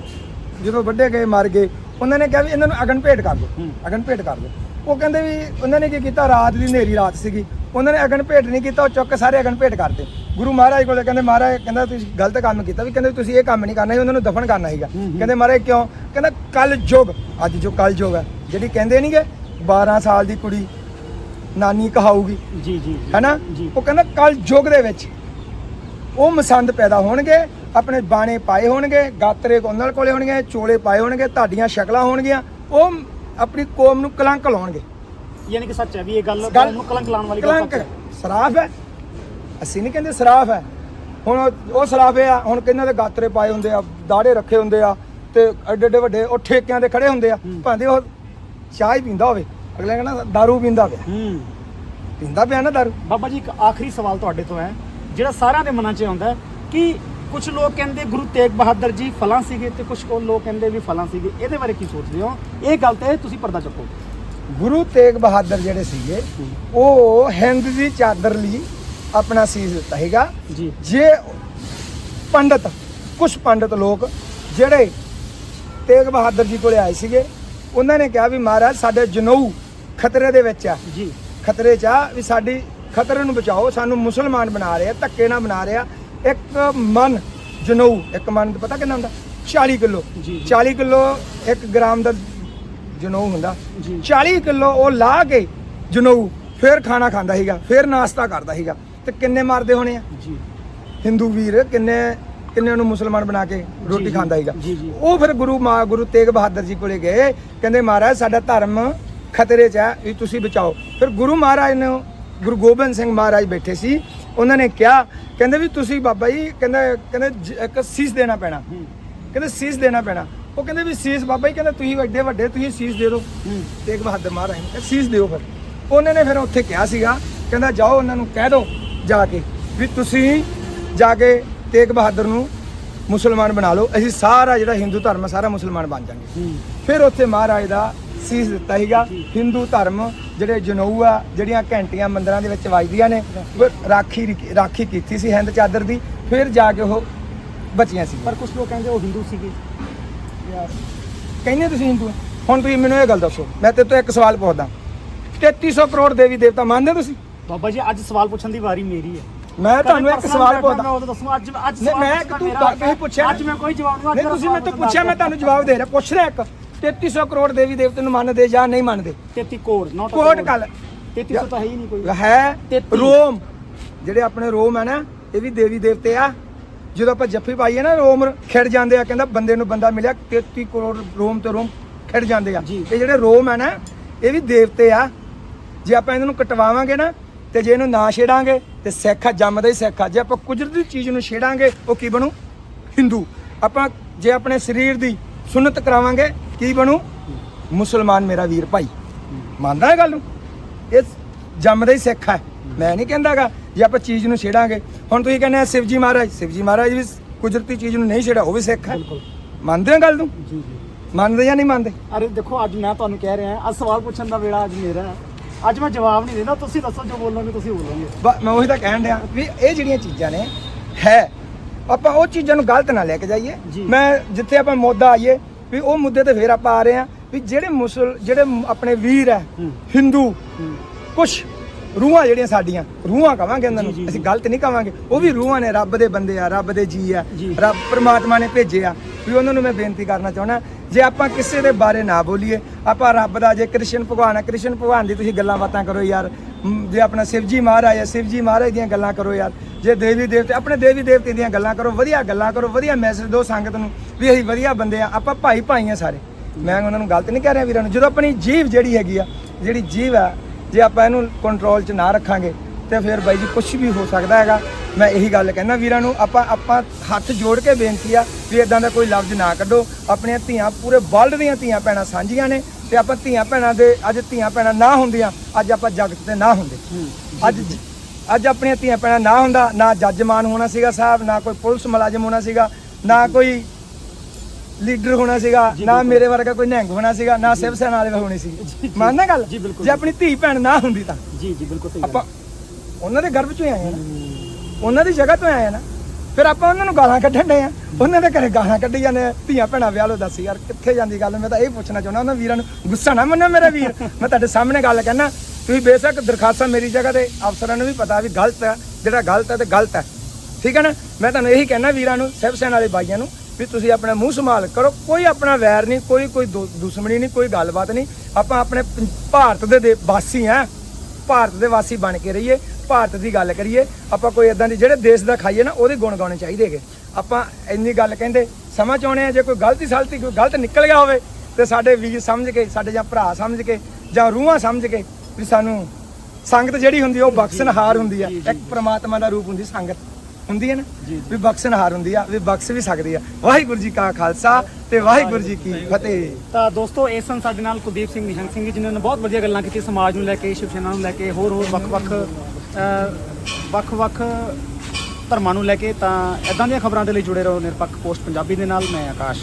ਜਦੋਂ ਵੱਡੇ ਗਏ ਮਰ ਗਏ ਉਹਨਾਂ ਨੇ ਕਿਹਾ ਵੀ ਇਹਨਾਂ ਨੂੰ ਅਗਨ ਭੇਟ ਕਰ ਦਿਓ। ਅਗਨ ਭੇਟ ਕਰ ਦਿਓ। ਉਹ ਕਹਿੰਦੇ ਵੀ ਉਹਨਾਂ ਨੇ ਕੀ ਕੀਤਾ ਰਾਤ ਦੀ ਹਨੇਰੀ ਰਾਤ ਸੀਗੀ ਉਹਨਾਂ ਨੇ ਅਗਨ ਭੇਟ ਨਹੀਂ ਕੀਤਾ ਉਹ ਚੁੱਕ ਸਾਰੇ ਅਗਨ ਭੇਟ ਕਰਤੇ ਗੁਰੂ ਮਹਾਰਾਜ ਕੋਲੇ ਕਹਿੰਦੇ ਮਹਾਰਾਜ ਕਹਿੰਦਾ ਤੁਸੀਂ ਗਲਤ ਕੰਮ ਕੀਤਾ ਵੀ ਕਹਿੰਦੇ ਤੁਸੀਂ ਇਹ ਕੰਮ ਨਹੀਂ ਕਰਨਾ ਸੀ ਉਹਨਾਂ ਨੂੰ ਦਫਨ ਕਰਨਾ ਸੀਗਾ। ਕਹਿੰਦੇ ਮਹਾਰਾਜ ਕਿਉਂ? ਕਹਿੰਦਾ ਕਲ ਯੁਗ ਅੱਜ ਜੋ ਕਲ ਯੁਗ ਹੈ ਜਿਹੜੀ ਕਹਿੰਦੇ ਨਹੀਂਗੇ 12 ਸਾਲ ਦੀ ਕੁੜੀ ਨਾਨੀ ਕਹਾਊਗੀ। ਜੀ ਜੀ। ਹੈਨਾ? ਉਹ ਕਹਿੰਦਾ ਕਲ ਯੁਗ ਦੇ ਵਿੱਚ ਉਹ ਮਸੰਦ ਪੈਦਾ ਹੋਣਗੇ ਆਪਣੇ ਬਾਣੇ ਪਾਏ ਹੋਣਗੇ ਗਾਤਰੇ ਉਹਨਾਂ ਕੋਲੇ ਹੋਣਗੇ ਚੋਲੇ ਪਾਏ ਹੋਣਗੇ ਤੁਹਾਡੀਆਂ ਸ਼ਕਲਾਂ ਹੋਣਗੀਆਂ ਉਹ ਆਪਣੀ ਕੌਮ ਨੂੰ ਕਲੰਕ ਲਾਉਣਗੇ। ਯਾਨੀ ਕਿ ਸੱਚ ਹੈ ਵੀ ਇਹ ਗੱਲ ਗੱਲ- ਨੂੰ ਕਲੰਕ ਲਾਉਣ ਵਾਲੀ ਗੱਲ ਕਲੰਕ ਸਰਾਫ ਹੈ। ਅਸੀਂ ਨਹੀਂ ਕਹਿੰਦੇ ਸਰਾਫ ਹੈ। ਹੁਣ ਉਹ- ਸਰਾਫ ਆ ਹੁਣ ਕਿੰਨਾਂ ਦੇ ਗਾਤਰੇ ਪਾਏ ਹੁੰਦੇ ਆ ਦਾੜੇ ਰੱਖੇ ਹੁੰਦੇ ਆ ਤੇ ਐਡੇ ਐਡੇ ਵੱਡੇ ਉਹ ਠੇਕਿਆਂ ਤੇ ਖੜੇ ਹੁੰਦੇ ਆ। ਭਾਂਦੇ ਉਹ ਚਾਹ ਹੀ ਪੀਂਦਾ ਹੋਵੇ। ਅਗਲੇ ਕਹਿੰਦਾ दारू ਪੀਂਦਾ ਪਿਆ ਹੂੰ ਪੀਂਦਾ ਪਿਆ ਨਾ दारू ਬਾਬਾ ਜੀ ਇੱਕ ਆਖਰੀ ਸਵਾਲ ਤੁਹਾਡੇ ਤੋਂ ਹੈ ਜਿਹੜਾ ਸਾਰਿਆਂ ਦੇ ਮਨਾਂ 'ਚ ਆਉਂਦਾ ਹੈ ਕਿ ਕੁਝ ਲੋਕ ਕਹਿੰਦੇ ਗੁਰੂ ਤੇਗ ਬਹਾਦਰ ਜੀ ਫਲਾਂ ਸੀਗੇ ਤੇ ਕੁਝ ਲੋਕ ਕਹਿੰਦੇ ਵੀ ਫਲਾਂ ਸੀਗੇ ਇਹਦੇ ਬਾਰੇ ਕੀ ਸੋਚਦੇ ਹੋ ਇਹ ਗੱਲ ਤੇ ਤੁਸੀਂ ਪਰਦਾ ਚੱਕੋ ਗੁਰੂ ਤੇਗ ਬਹਾਦਰ ਜਿਹੜੇ ਸੀਗੇ ਉਹ ਹਿੰਦ ਦੀ ਚਾਦਰ ਲਈ ਆਪਣਾ ਸੀਸ ਦਿੱਤਾ ਹੈਗਾ ਜੀ ਜੇ ਪੰਡਤ ਕੁਝ ਪੰਡਤ ਲੋਕ ਜਿਹੜੇ ਤੇਗ ਬਹਾਦਰ ਜੀ ਕੋਲੇ ਆਏ ਸੀਗੇ ਉਹਨਾਂ ਨੇ ਕਿਹਾ ਵੀ ਮਹਾਰਾਜ ਸਾਡੇ ਜਨਊ ਖਤਰੇ ਦੇ ਵਿੱਚ ਆ। ਜੀ। ਖਤਰੇ 'ਚ ਆ ਵੀ ਸਾਡੀ ਖਤਰੇ ਨੂੰ ਬਚਾਓ ਸਾਨੂੰ ਮੁਸਲਮਾਨ ਬਣਾ ਰਹੇ ਆ ਧੱਕੇ ਨਾਲ ਬਣਾ ਰਹੇ। ਆ ਇੱਕ ਮਨ ਜਨਊ ਇੱਕ ਮਨ ਦਾ ਪਤਾ ਕਿੰਨਾ ਹੁੰਦਾ? 40 ਕਿਲੋ। ਜੀ, ਜੀ। 40 ਕਿਲੋ 1 ਗ੍ਰਾਮ ਦਾ ਜਨਊ ਹੁੰਦਾ। ਜੀ। 40 ਕਿਲੋ ਉਹ ਲਾ ਕੇ ਜਨਊ ਫਿਰ ਖਾਣਾ ਖਾਂਦਾ ਸੀਗਾ ਫਿਰ ਨਾਸ਼ਤਾ ਕਰਦਾ ਸੀਗਾ। ਤੇ ਕਿੰਨੇ ਮਾਰਦੇ ਹੋਣੇ ਆ? ਜੀ। ਹਿੰਦੂ ਵੀਰ ਕਿੰਨੇ ਕਿੰਨੇ ਨੂੰ ਮੁਸਲਮਾਨ ਬਣਾ ਕੇ ਰੋਟੀ ਖਾਂਦਾ ਸੀਗਾ। ਉਹ ਫਿਰ ਗੁਰੂ ਮਾ ਗੁਰੂ ਤੇਗ ਬਹਾਦਰ ਜੀ ਕੋਲੇ ਗਏ। ਕਹਿੰਦੇ ਮਹਾਰਾਜ ਸਾਡਾ ਧਰਮ ਖਤਰੇ 'ਚ ਹੈ ਵੀ ਤੁਸੀਂ ਬਚਾਓ। ਫਿਰ ਗੁਰੂ ਮਹਾਰਾਜ ਨੇ ਗੁਰੂ ਗੋਬਿੰਦ ਸਿੰਘ ਮਹਾਰਾਜ ਬੈਠੇ ਸੀ। ਉਹਨਾਂ ਨੇ ਕਿਹਾ ਕਹਿੰਦੇ ਵੀ ਤੁਸੀਂ ਬਾਬਾ ਜੀ ਕਹਿੰਦੇ ਕਹਿੰਦੇ ਇੱਕ ਸੀਸ ਦੇਣਾ ਪੈਣਾ। ਕਹਿੰਦੇ ਸੀਸ ਦੇਣਾ ਪੈਣਾ। ਉਹ ਕਹਿੰਦੇ ਵੀ ਸੀਸ ਬਾਬਾ ਜੀ ਕਹਿੰਦੇ ਤੁਸੀਂ ਵੱਡੇ ਵੱਡੇ ਤੁਸੀਂ ਸੀਸ ਦੇ ਦਿਓ। ਤੇਗ ਬਹਾਦਰ ਮਹਾਰਾਜ ਨੇ ਸੀਸ ਦਿਓ ਫਿਰ। ਉਹਨੇ ਨੇ ਫਿਰ ਉੱਥੇ ਕਿਹਾ ਸੀਗਾ ਕਹਿੰਦਾ ਜਾਓ ਉਹਨਾਂ ਨੂੰ ਕਹਿ ਦਿਓ ਜਾ ਕੇ ਵੀ ਤੁਸੀਂ ਜਾ ਕੇ ਤੇਗ ਬਹਾਦਰ ਨੂੰ ਮੁਸਲਮਾਨ ਬਣਾ ਲਓ। ਅਸੀਂ ਸਾਰਾ ਜਿਹੜਾ ਹਿੰਦੂ ਧਰਮ ਸਾਰਾ ਮੁਸਲਮਾਨ ਬਣ ਜਾਾਂਗੇ ਫਿਰ ਉੱਥੇ ਮਹਾਰਾਜ ਦਾ ਸੀਸ ਦਿੱਤਾ ਸੀਗਾ। ਹਿੰਦੂ ਧਰਮ ਜਿਹੜੇ ਜਨਊ ਆ ਜਿਹੜੀਆਂ ਘੰਟੀਆਂ ਮੰਦਰਾਂ ਦੇ ਵਿੱਚ ਵੱਜਦੀਆਂ ਨੇ ਰਾਖੀ ਰਾਖੀ ਕੀਤੀ ਸੀ ਹਿੰਦ ਚਾਦਰ ਦੀ ਫਿਰ ਜਾ ਕੇ ਉਹ ਬਚੀਆਂ ਸੀ। ਪਰ ਕੁਝ ਲੋਕ ਕਹਿੰਦੇ ਉਹ ਹਿੰਦੂ ਸੀਗੇ। ਯਾਰ ਕਹਿੰਦੇ ਤੁਸੀਂ ਹਿੰਦੂ? ਹੁਣ ਤੁਸੀਂ ਮੈਨੂੰ ਇਹ ਗੱਲ ਦੱਸੋ ਮੈਂ ਤੇ ਤੋਂ ਇੱਕ ਸਵਾਲ ਪੁੱਛਦਾ। 3300 ਕਰੋੜ ਦੇਵੀ ਦੇਵਤਾ ਮੰਨਦੇ ਹੋ ਤੁਸੀਂ? ਬਾਬਾ ਜੀ ਅੱਜ ਸਵਾਲ ਪੁੱਛਣ ਦੀ ਵਾਰੀ ਮੇਰੀ ਹੈ। ਮੈਂ ਤੁਹਾਨੂੰ ਇੱਕ ਸਵਾਲ ਪੁੱਛਦਾ। ਮੈਂ ਉਦੋਂ ਦੱਸੂੰ ਅੱਜ ਅੱਜ ਮੈਂ ਤੂੰ ਤਾਂ ਪੁੱਛਿਆ। ਅੱਜ ਮੈਂ ਕੋਈ ਜਵਾਬ ਨਹੀਂ ਤੁਸੀਂ ਮੈਨੂੰ ਪੁੱਛਿਆ ਮੈਂ ਤੁਹਾਨੂੰ ਜਵਾਬ ਦੇ ਰਿਹਾ। ਪੁੱਛ ਰਿਹਾ ਇੱਕ। 3300 ਕਰੋੜ ਦੇਵੀ ਦੇਵਤੇ ਨੂੰ ਮੰਨਦੇ ਜਾਂ ਨਹੀਂ ਮੰਨਦੇ? 33 ਕੋੜ ਨਾਟ ਕੋਟ ਕੱਲ 3300 ਤਾਂ ਹੈ ਹੀ ਨਹੀਂ ਕੋਈ। ਹੈ। ਰੋਮ। ਜਿਹੜੇ ਆਪਣੇ ਰੋਮ ਹੈ ਨਾ ਇਹ ਵੀ ਦੇਵੀ ਦੇਵਤੇ ਆ। ਜਦੋਂ ਆਪਾਂ ਜੱਫੀ ਪਾਈਏ ਨਾ ਰੋਮ ਖਿੜ ਜਾਂਦੇ ਆ ਕਹਿੰਦਾ ਬੰਦੇ ਨੂੰ ਬੰਦਾ ਮਿਲਿਆ 33 ਕਰੋੜ ਰੋਮ ਤੇ ਰੋਮ ਖਿੜ ਜਾਂਦੇ ਆ। ਇਹ ਜਿਹੜੇ ਰੋਮ ਹੈ ਨਾ ਇਹ ਵੀ ਦੇਵਤੇ ਆ। ਜੇ ਆਪਾਂ ਇਹਨਾਂ ਨੂੰ ਕਟਵਾਵਾਂਗੇ ਨਾ ਤੇ ਜੇ ਇਹਨੂੰ ਨਾ ਛੇੜਾਂਗੇ ਤੇ ਸਿੱਖ ਜੰਮਦਾ ਹੀ ਸਿੱਖ ਆ। ਜੇ ਆਪਾਂ ਕੁਦਰਤੀ ਚੀਜ਼ ਨੂੰ ਛੇੜਾਂਗੇ ਉਹ ਕੀ ਬਣੂ? ਹਿੰਦੂ। ਆਪਾਂ ਜੇ ਆਪਣੇ ਸਰੀਰ ਦੀ ਸੁਨਨਤ ਕਰਾਵਾਂਗੇ ਕੀ ਬਣੂ? ਮੁਸਲਮਾਨ ਮੇਰਾ ਵੀਰ ਭਾਈ। ਮੰਨਦਾ ਇਹ ਗੱਲ ਨੂੰ? ਇਹ ਜੰਮਦਾ ਹੀ ਸਿੱਖ ਹੈ। ਮੈਂ ਨਹੀਂ ਕਹਿੰਦਾਗਾ ਜੇ ਆਪਾਂ ਚੀਜ਼ ਨੂੰ ਛੇੜਾਂਗੇ। ਹੁਣ ਤੁਸੀਂ ਕਹਿੰਦੇ ਆ ਸ਼ਿਵਜੀ ਮਹਾਰਾਜ। ਸ਼ਿਵਜੀ ਮਹਾਰਾਜ ਵੀ ਕੁਦਰਤੀ ਚੀਜ਼ ਨੂੰ ਨਹੀਂ ਛੇੜਿਆ ਉਹ ਵੀ ਸਿੱਖ ਹੈ। ਬਿਲਕੁਲ। ਮੰਨਦੇ ਹੋ ਗੱਲ ਨੂੰ? ਜੀ ਜੀ। ਮੰਨਦੇ ਜਾਂ ਨਹੀਂ ਮੰਨਦੇ? ਅਰੇ ਦੇਖੋ ਅੱਜ ਮੈਂ ਤੁਹਾਨੂੰ ਕਹਿ ਰਿਹਾ ਅੱਜ ਸਵਾਲ ਪੁੱਛਣ ਦਾ ਵੇਲਾ ਅੱਜ ਮੇਰਾ ਹੈ। ਅੱਜ ਮੈਂ ਜਵਾਬ ਨਹੀਂ ਦੇਣਾ ਤੁਸੀਂ ਦੱਸੋ ਜੋ ਬੋਲੋਗੇ ਤੁਸੀਂ ਬੋਲੋਗੇ। ਮੈਂ ਉਹੀ ਤਾਂ ਕਹਿਣ ਡਿਆ ਵੀ ਇਹ ਜਿਹੜੀਆਂ ਚੀਜ਼ਾਂ ਨੇ ਹੈ। ਆਪਾਂ ਉਹ ਚੀਜ਼ਾਂ ਨੂੰ ਗਲਤ ਨਾ ਲੈ ਕੇ ਜਾਈਏ। ਮੈਂ ਜਿੱਥੇ ਆਪਾਂ ਮੁੱਦਾ ਆਈਏ ਵੀ ਉਹ ਮੁੱਦੇ ਤੇ ਫੇਰ ਆਪਾਂ ਆ ਰਹੇ ਆ ਵੀ ਜਿਹੜੇ ਮੁਸਲ ਜਿਹੜੇ ਆਪਣੇ ਵੀਰ ਹੈ। ਹਿੰਦੂ ਕੁਛ ਰੂਹਾਂ ਜਿਹੜੀਆਂ ਸਾਡੀਆਂ ਰੂਹਾਂ ਕਵਾਂਗੇ ਉਹਨਾਂ ਨੂੰ ਅਸੀਂ। ਗਲਤ ਨਹੀਂ ਕਵਾਂਗੇ ਉਹ ਵੀ ਰੂਹਾਂ ਨੇ ਰੱਬ ਦੇ ਬੰਦੇ ਆ ਰੱਬ ਦੇ ਜੀ ਆ। ਰੱਬ ਪ੍ਰਮਾਤਮਾ ਨੇ ਭੇਜੇ ਆ ਵੀ ਉਹਨਾਂ ਨੂੰ ਮੈਂ ਬੇਨਤੀ ਕਰਨਾ ਚਾਹੁੰਦਾ ਜੇ ਆਪਾਂ ਕਿਸੇ ਦੇ ਬਾਰੇ ਨਾ ਬੋਲੀਏ, ਆਪਾਂ ਰੱਬ ਦਾ, ਜੇ ਕ੍ਰਿਸ਼ਨ ਭਗਵਾਨ ਆ, ਕ੍ਰਿਸ਼ਨ ਭਗਵਾਨ ਦੀ ਤੁਸੀਂ ਗੱਲਾਂ ਬਾਤਾਂ ਕਰੋ ਯਾਰ। ਜੇ ਆਪਣਾ ਸ਼ਿਵਜੀ ਮਹਾਰਾਜ ਹੈ ਸ਼ਿਵਜੀ ਮਹਾਰਾਜ ਦੀਆਂ ਗੱਲਾਂ ਕਰੋ ਯਾਰ। ਜੇ ਦੇਵੀ ਦੇਵਤੇ, ਆਪਣੇ ਦੇਵੀ ਦੇਵਤੇ ਦੀਆਂ ਗੱਲਾਂ ਕਰੋ, ਵਧੀਆ ਗੱਲਾਂ ਕਰੋ, ਵਧੀਆ ਮੈਸੇਜ ਦਿਓ ਸੰਗਤ ਨੂੰ ਵੀ ਅਸੀਂ ਵਧੀਆ ਬੰਦੇ ਆ, ਆਪਾਂ ਭਾਈ ਭਾਈ ਆ ਸਾਰੇ। ਮੈਂ ਉਹਨਾਂ ਨੂੰ ਗਲਤ ਨਹੀਂ ਕਹਿ ਰਿਹਾ ਵੀਰਾਂ ਨੂੰ, ਜਦੋਂ ਆਪਣੀ ਜੀਵ ਜਿਹੜੀ ਹੈਗੀ ਆ, ਜਿਹੜੀ ਜੀਵ ਆ, ਜੇ ਆਪਾਂ ਇਹਨੂੰ ਕੰਟਰੋਲ 'ਚ ਨਾ ਰੱਖਾਂਗੇ ਤੇ ਫਿਰ ਬਾਈ ਜੀ ਕੁਝ ਵੀ ਹੋ ਸਕਦਾ ਹੈਗਾ। ਮੈਂ ਇਹੀ ਗੱਲ ਕਹਿੰਦਾ ਵੀਰਾਂ ਨੂੰ ਆਪਾਂ ਆਪਾਂ ਹੱਥ ਜੋੜ ਕੇ ਬੇਨਤੀ ਆ ਵੀ ਇਦਾਂ ਦਾ ਕੋਈ ਲਫ਼ਜ਼ ਨਾ ਕੱਢੋ। ਆਪਣੀਆਂ ਧੀਆਂ ਪੂਰੇ ਵਰਲਡ ਦੀਆਂ ਧੀਆਂ ਭੈਣਾਂ ਸਾਂਝੀਆਂ ਨੇ ਤੇ ਆਪਾਂ ਧੀਆਂ ਭੈਣਾਂ ਦੇ ਅੱਜ ਧੀਆਂ ਭੈਣਾਂ ਨਾ ਹੁੰਦੀਆਂ ਅੱਜ ਆਪਾਂ ਜਗਤ ਤੇ ਨਾ ਹੁੰਦੇ। ਅੱਜ ਅੱਜ ਆਪਣੀਆਂ ਧੀਆਂ ਭੈਣਾਂ ਨਾ ਹੁੰਦਾ ਨਾ ਜੱਜ ਮਾਨ ਹੋਣਾ ਸੀਗਾ ਸਾਹਿਬ ਨਾ ਕੋਈ ਪੁਲਿਸ ਮੁਲਾਜ਼ਮ ਹੋਣਾ ਸੀਗਾ ਨਾ ਕੋਈ ਲੀਡਰ ਹੋਣਾ ਸੀਗਾ ਨਾ। ਮੇਰੇ ਵਰਗਾ ਕੋਈ ਨਿਹੰਗ ਹੋਣਾ ਸੀਗਾ ਨਾ ਸਿਵ ਸੈਨਾ ਵਾਲੇ ਹੋਣੇ ਸੀ। ਮੰਨਦਾ ਗੱਲ? ਜੀ, ਆਪਣੀ ਧੀ ਭੈਣ ਨਾ ਹੁੰਦੀ ਤਾਂ। ਜੀ ਜੀ ਬਿਲਕੁਲ ਸਹੀ ਗੱਲ। ਆਪਾਂ ਉਹਨਾਂ ਦੇ ਗਰਭ ਚੋਂ ਹੀ ਆਏ ਆ ਨਾ। ਉਹਨਾਂ ਦੀ ਜਗ੍ਹਾ ਤੋਂ ਆਏ ਆ ਨਾ। ਫਿਰ ਆਪਾਂ ਉਹਨਾਂ ਨੂੰ ਗਾਲਾਂ ਕੱਢਣ ਦੇ ਆ। ਉਹਨਾਂ ਦੇ ਘਰੇ ਗਾਲਾਂ ਕੱਢੀ ਜਾਂਦੇ ਆ। ਧੀਆਂ ਭੈਣਾਂ ਵਿਆਹ ਲੋ ਦੱਸ ਯਾਰ, ਕਿੱਥੇ ਜਾਂਦੀ ਗੱਲ? ਮੈਂ ਤਾਂ ਇਹ ਪੁੱਛਣਾ ਚਾਹੁੰਦਾ, ਉਹਨਾਂ ਵੀਰਾਂ ਨੂੰ ਗੁੱਸਾ ਨਾ ਮੰਨੋ ਮੇਰਾ ਵੀਰ। ਮੈਂ ਤੁਹਾਡੇ ਸਾਹਮਣੇ ਗੱਲ ਕਹਿਣਾ, ਤੁਸੀਂ ਬੇਸ਼ੱਕ ਦਰਖਾਸਤਾਂ ਮੇਰੀ ਜਗ੍ਹਾ ਤੇ ਅਫਸਰਾਂ ਨੂੰ ਵੀ ਪਤਾ ਵੀ ਗਲਤ ਹੈ ਜਿਹੜਾ ਗਲਤ ਹੈ ਤੇ ਗਲਤ ਹੈ ਠੀਕ ਹੈ ਨਾ? ਮੈਂ ਤੁਹਾਨੂੰ ਇਹੀ ਕਹਿਣਾ ਵੀਰਾਂ ਨੂੰ ਸਿਵ ਸੈਨਾ ਵਾਲੇ ਬਾਈਆਂ ਨੂੰ, ਵੀ ਤੁਸੀਂ ਆਪਣਾ ਮੂੰਹ ਸੰਭਾਲ ਕਰੋ। ਕੋਈ ਆਪਣਾ ਵੈਰ ਨਹੀਂ, ਕੋਈ ਕੋਈ ਦੁ- ਦੁਸ਼ਮਣੀ ਨਹੀਂ, ਕੋਈ ਗੱਲਬਾਤ ਨਹੀਂ। ਆਪਾਂ ਆਪਣੇ ਪੰ- ਭਾਰਤ ਦੇ ਦੇ ਵਾਸੀ ਆ। ਭਾਰਤ ਦੇ ਵਾਸੀ ਬਣ ਕੇ ਰਹੀਏ ਭਾਰਤ ਦੀ ਗੱਲ ਕਰੀਏ ਆਪਾਂ ਕੋਈ ਇਦਾਂ ਦੀ ਜਿਹੜੇ ਦੇਸ਼ ਦਾ ਖਾਈਏ ਨਾ ਉਹਦੇ ਗੁਣ ਗਾਉਣੇ ਚਾਹੀਦੇਗੇ ਆਪਾਂ ਇੰਨੀ ਗੱਲ ਕਹਿੰਦੇ ਸਮਝ ਆਉਣੇ ਆ ਜੇ ਕੋਈ ਗਲਤੀ ਸਲਤੀ ਕੋਈ ਗਲਤ ਨਿਕਲ ਗਿਆ ਹੋਵੇ ਤੇ ਸਾਡੇ ਵੀਰ ਸਮਝ ਕੇ ਸਾਡੇ ਜਾਂ ਭਰਾ ਸਮਝ ਕੇ ਜਾਂ ਰੂਹਾਂ ਸਮਝ ਕੇ ਵੀ ਸਾਨੂੰ ਸੰਗਤ ਜਿਹੜੀ ਹੁੰਦੀ ਉਹ ਬਖਸ਼ਣਹਾਰ ਹੁੰਦੀ ਆ। ਇੱਕ ਪ੍ਰਮਾਤਮਾ ਦਾ ਰੂਪ ਹੁੰਦੀ ਸੰਗਤ। ਹੁੰਦੀ ਹੈ ਨਾ? ਵੀ ਬਖਸ਼ਣਹਾਰ ਹੁੰਦੀ ਆ ਵੀ ਬਖਸ਼ ਵੀ ਸਕਦੀ ਆ। ਵਾਹਿਗੁਰੂ ਜੀ ਕਾ ਖਾਲਸਾ ਤੇ ਵਾਹਿਗੁਰੂ ਜੀ ਕੀ ਫਤਿਹ। ਤਾਂ ਦੋਸਤੋ ਇਹ ਸਨ ਸਾਡੇ ਨਾਲ ਕੁਲਦੀਪ ਸਿੰਘ ਨਿਹੰਗ ਸਿੰਘ ਜੀ ਜਿਨ੍ਹਾਂ ਨੇ ਬਹੁਤ ਵਧੀਆ ਗੱਲਾਂ ਕੀਤੀਆਂ ਸਮਾਜ ਨੂੰ ਲੈ ਕੇ ਸ਼ਿਵ ਸੈਨਾ ਨੂੰ ਲੈ ਕੇ ਹੋਰ ਹੋਰ ਵੱਖ-ਵੱਖ ਵੱਖ-ਵੱਖ ਧਰਮਾਂ ਨੂੰ ਲੈ ਕੇ ਤਾਂ ਇਦਾਂ ਦੀਆਂ ਖਬਰਾਂ ਦੇ ਲਈ ਜੁੜੇ ਰਹੋ ਨਿਰਪੱਖ ਪੋਸਟ ਪੰਜਾਬੀ ਦੇ ਨਾਲ। ਮੈਂ ਆਕਾਸ਼।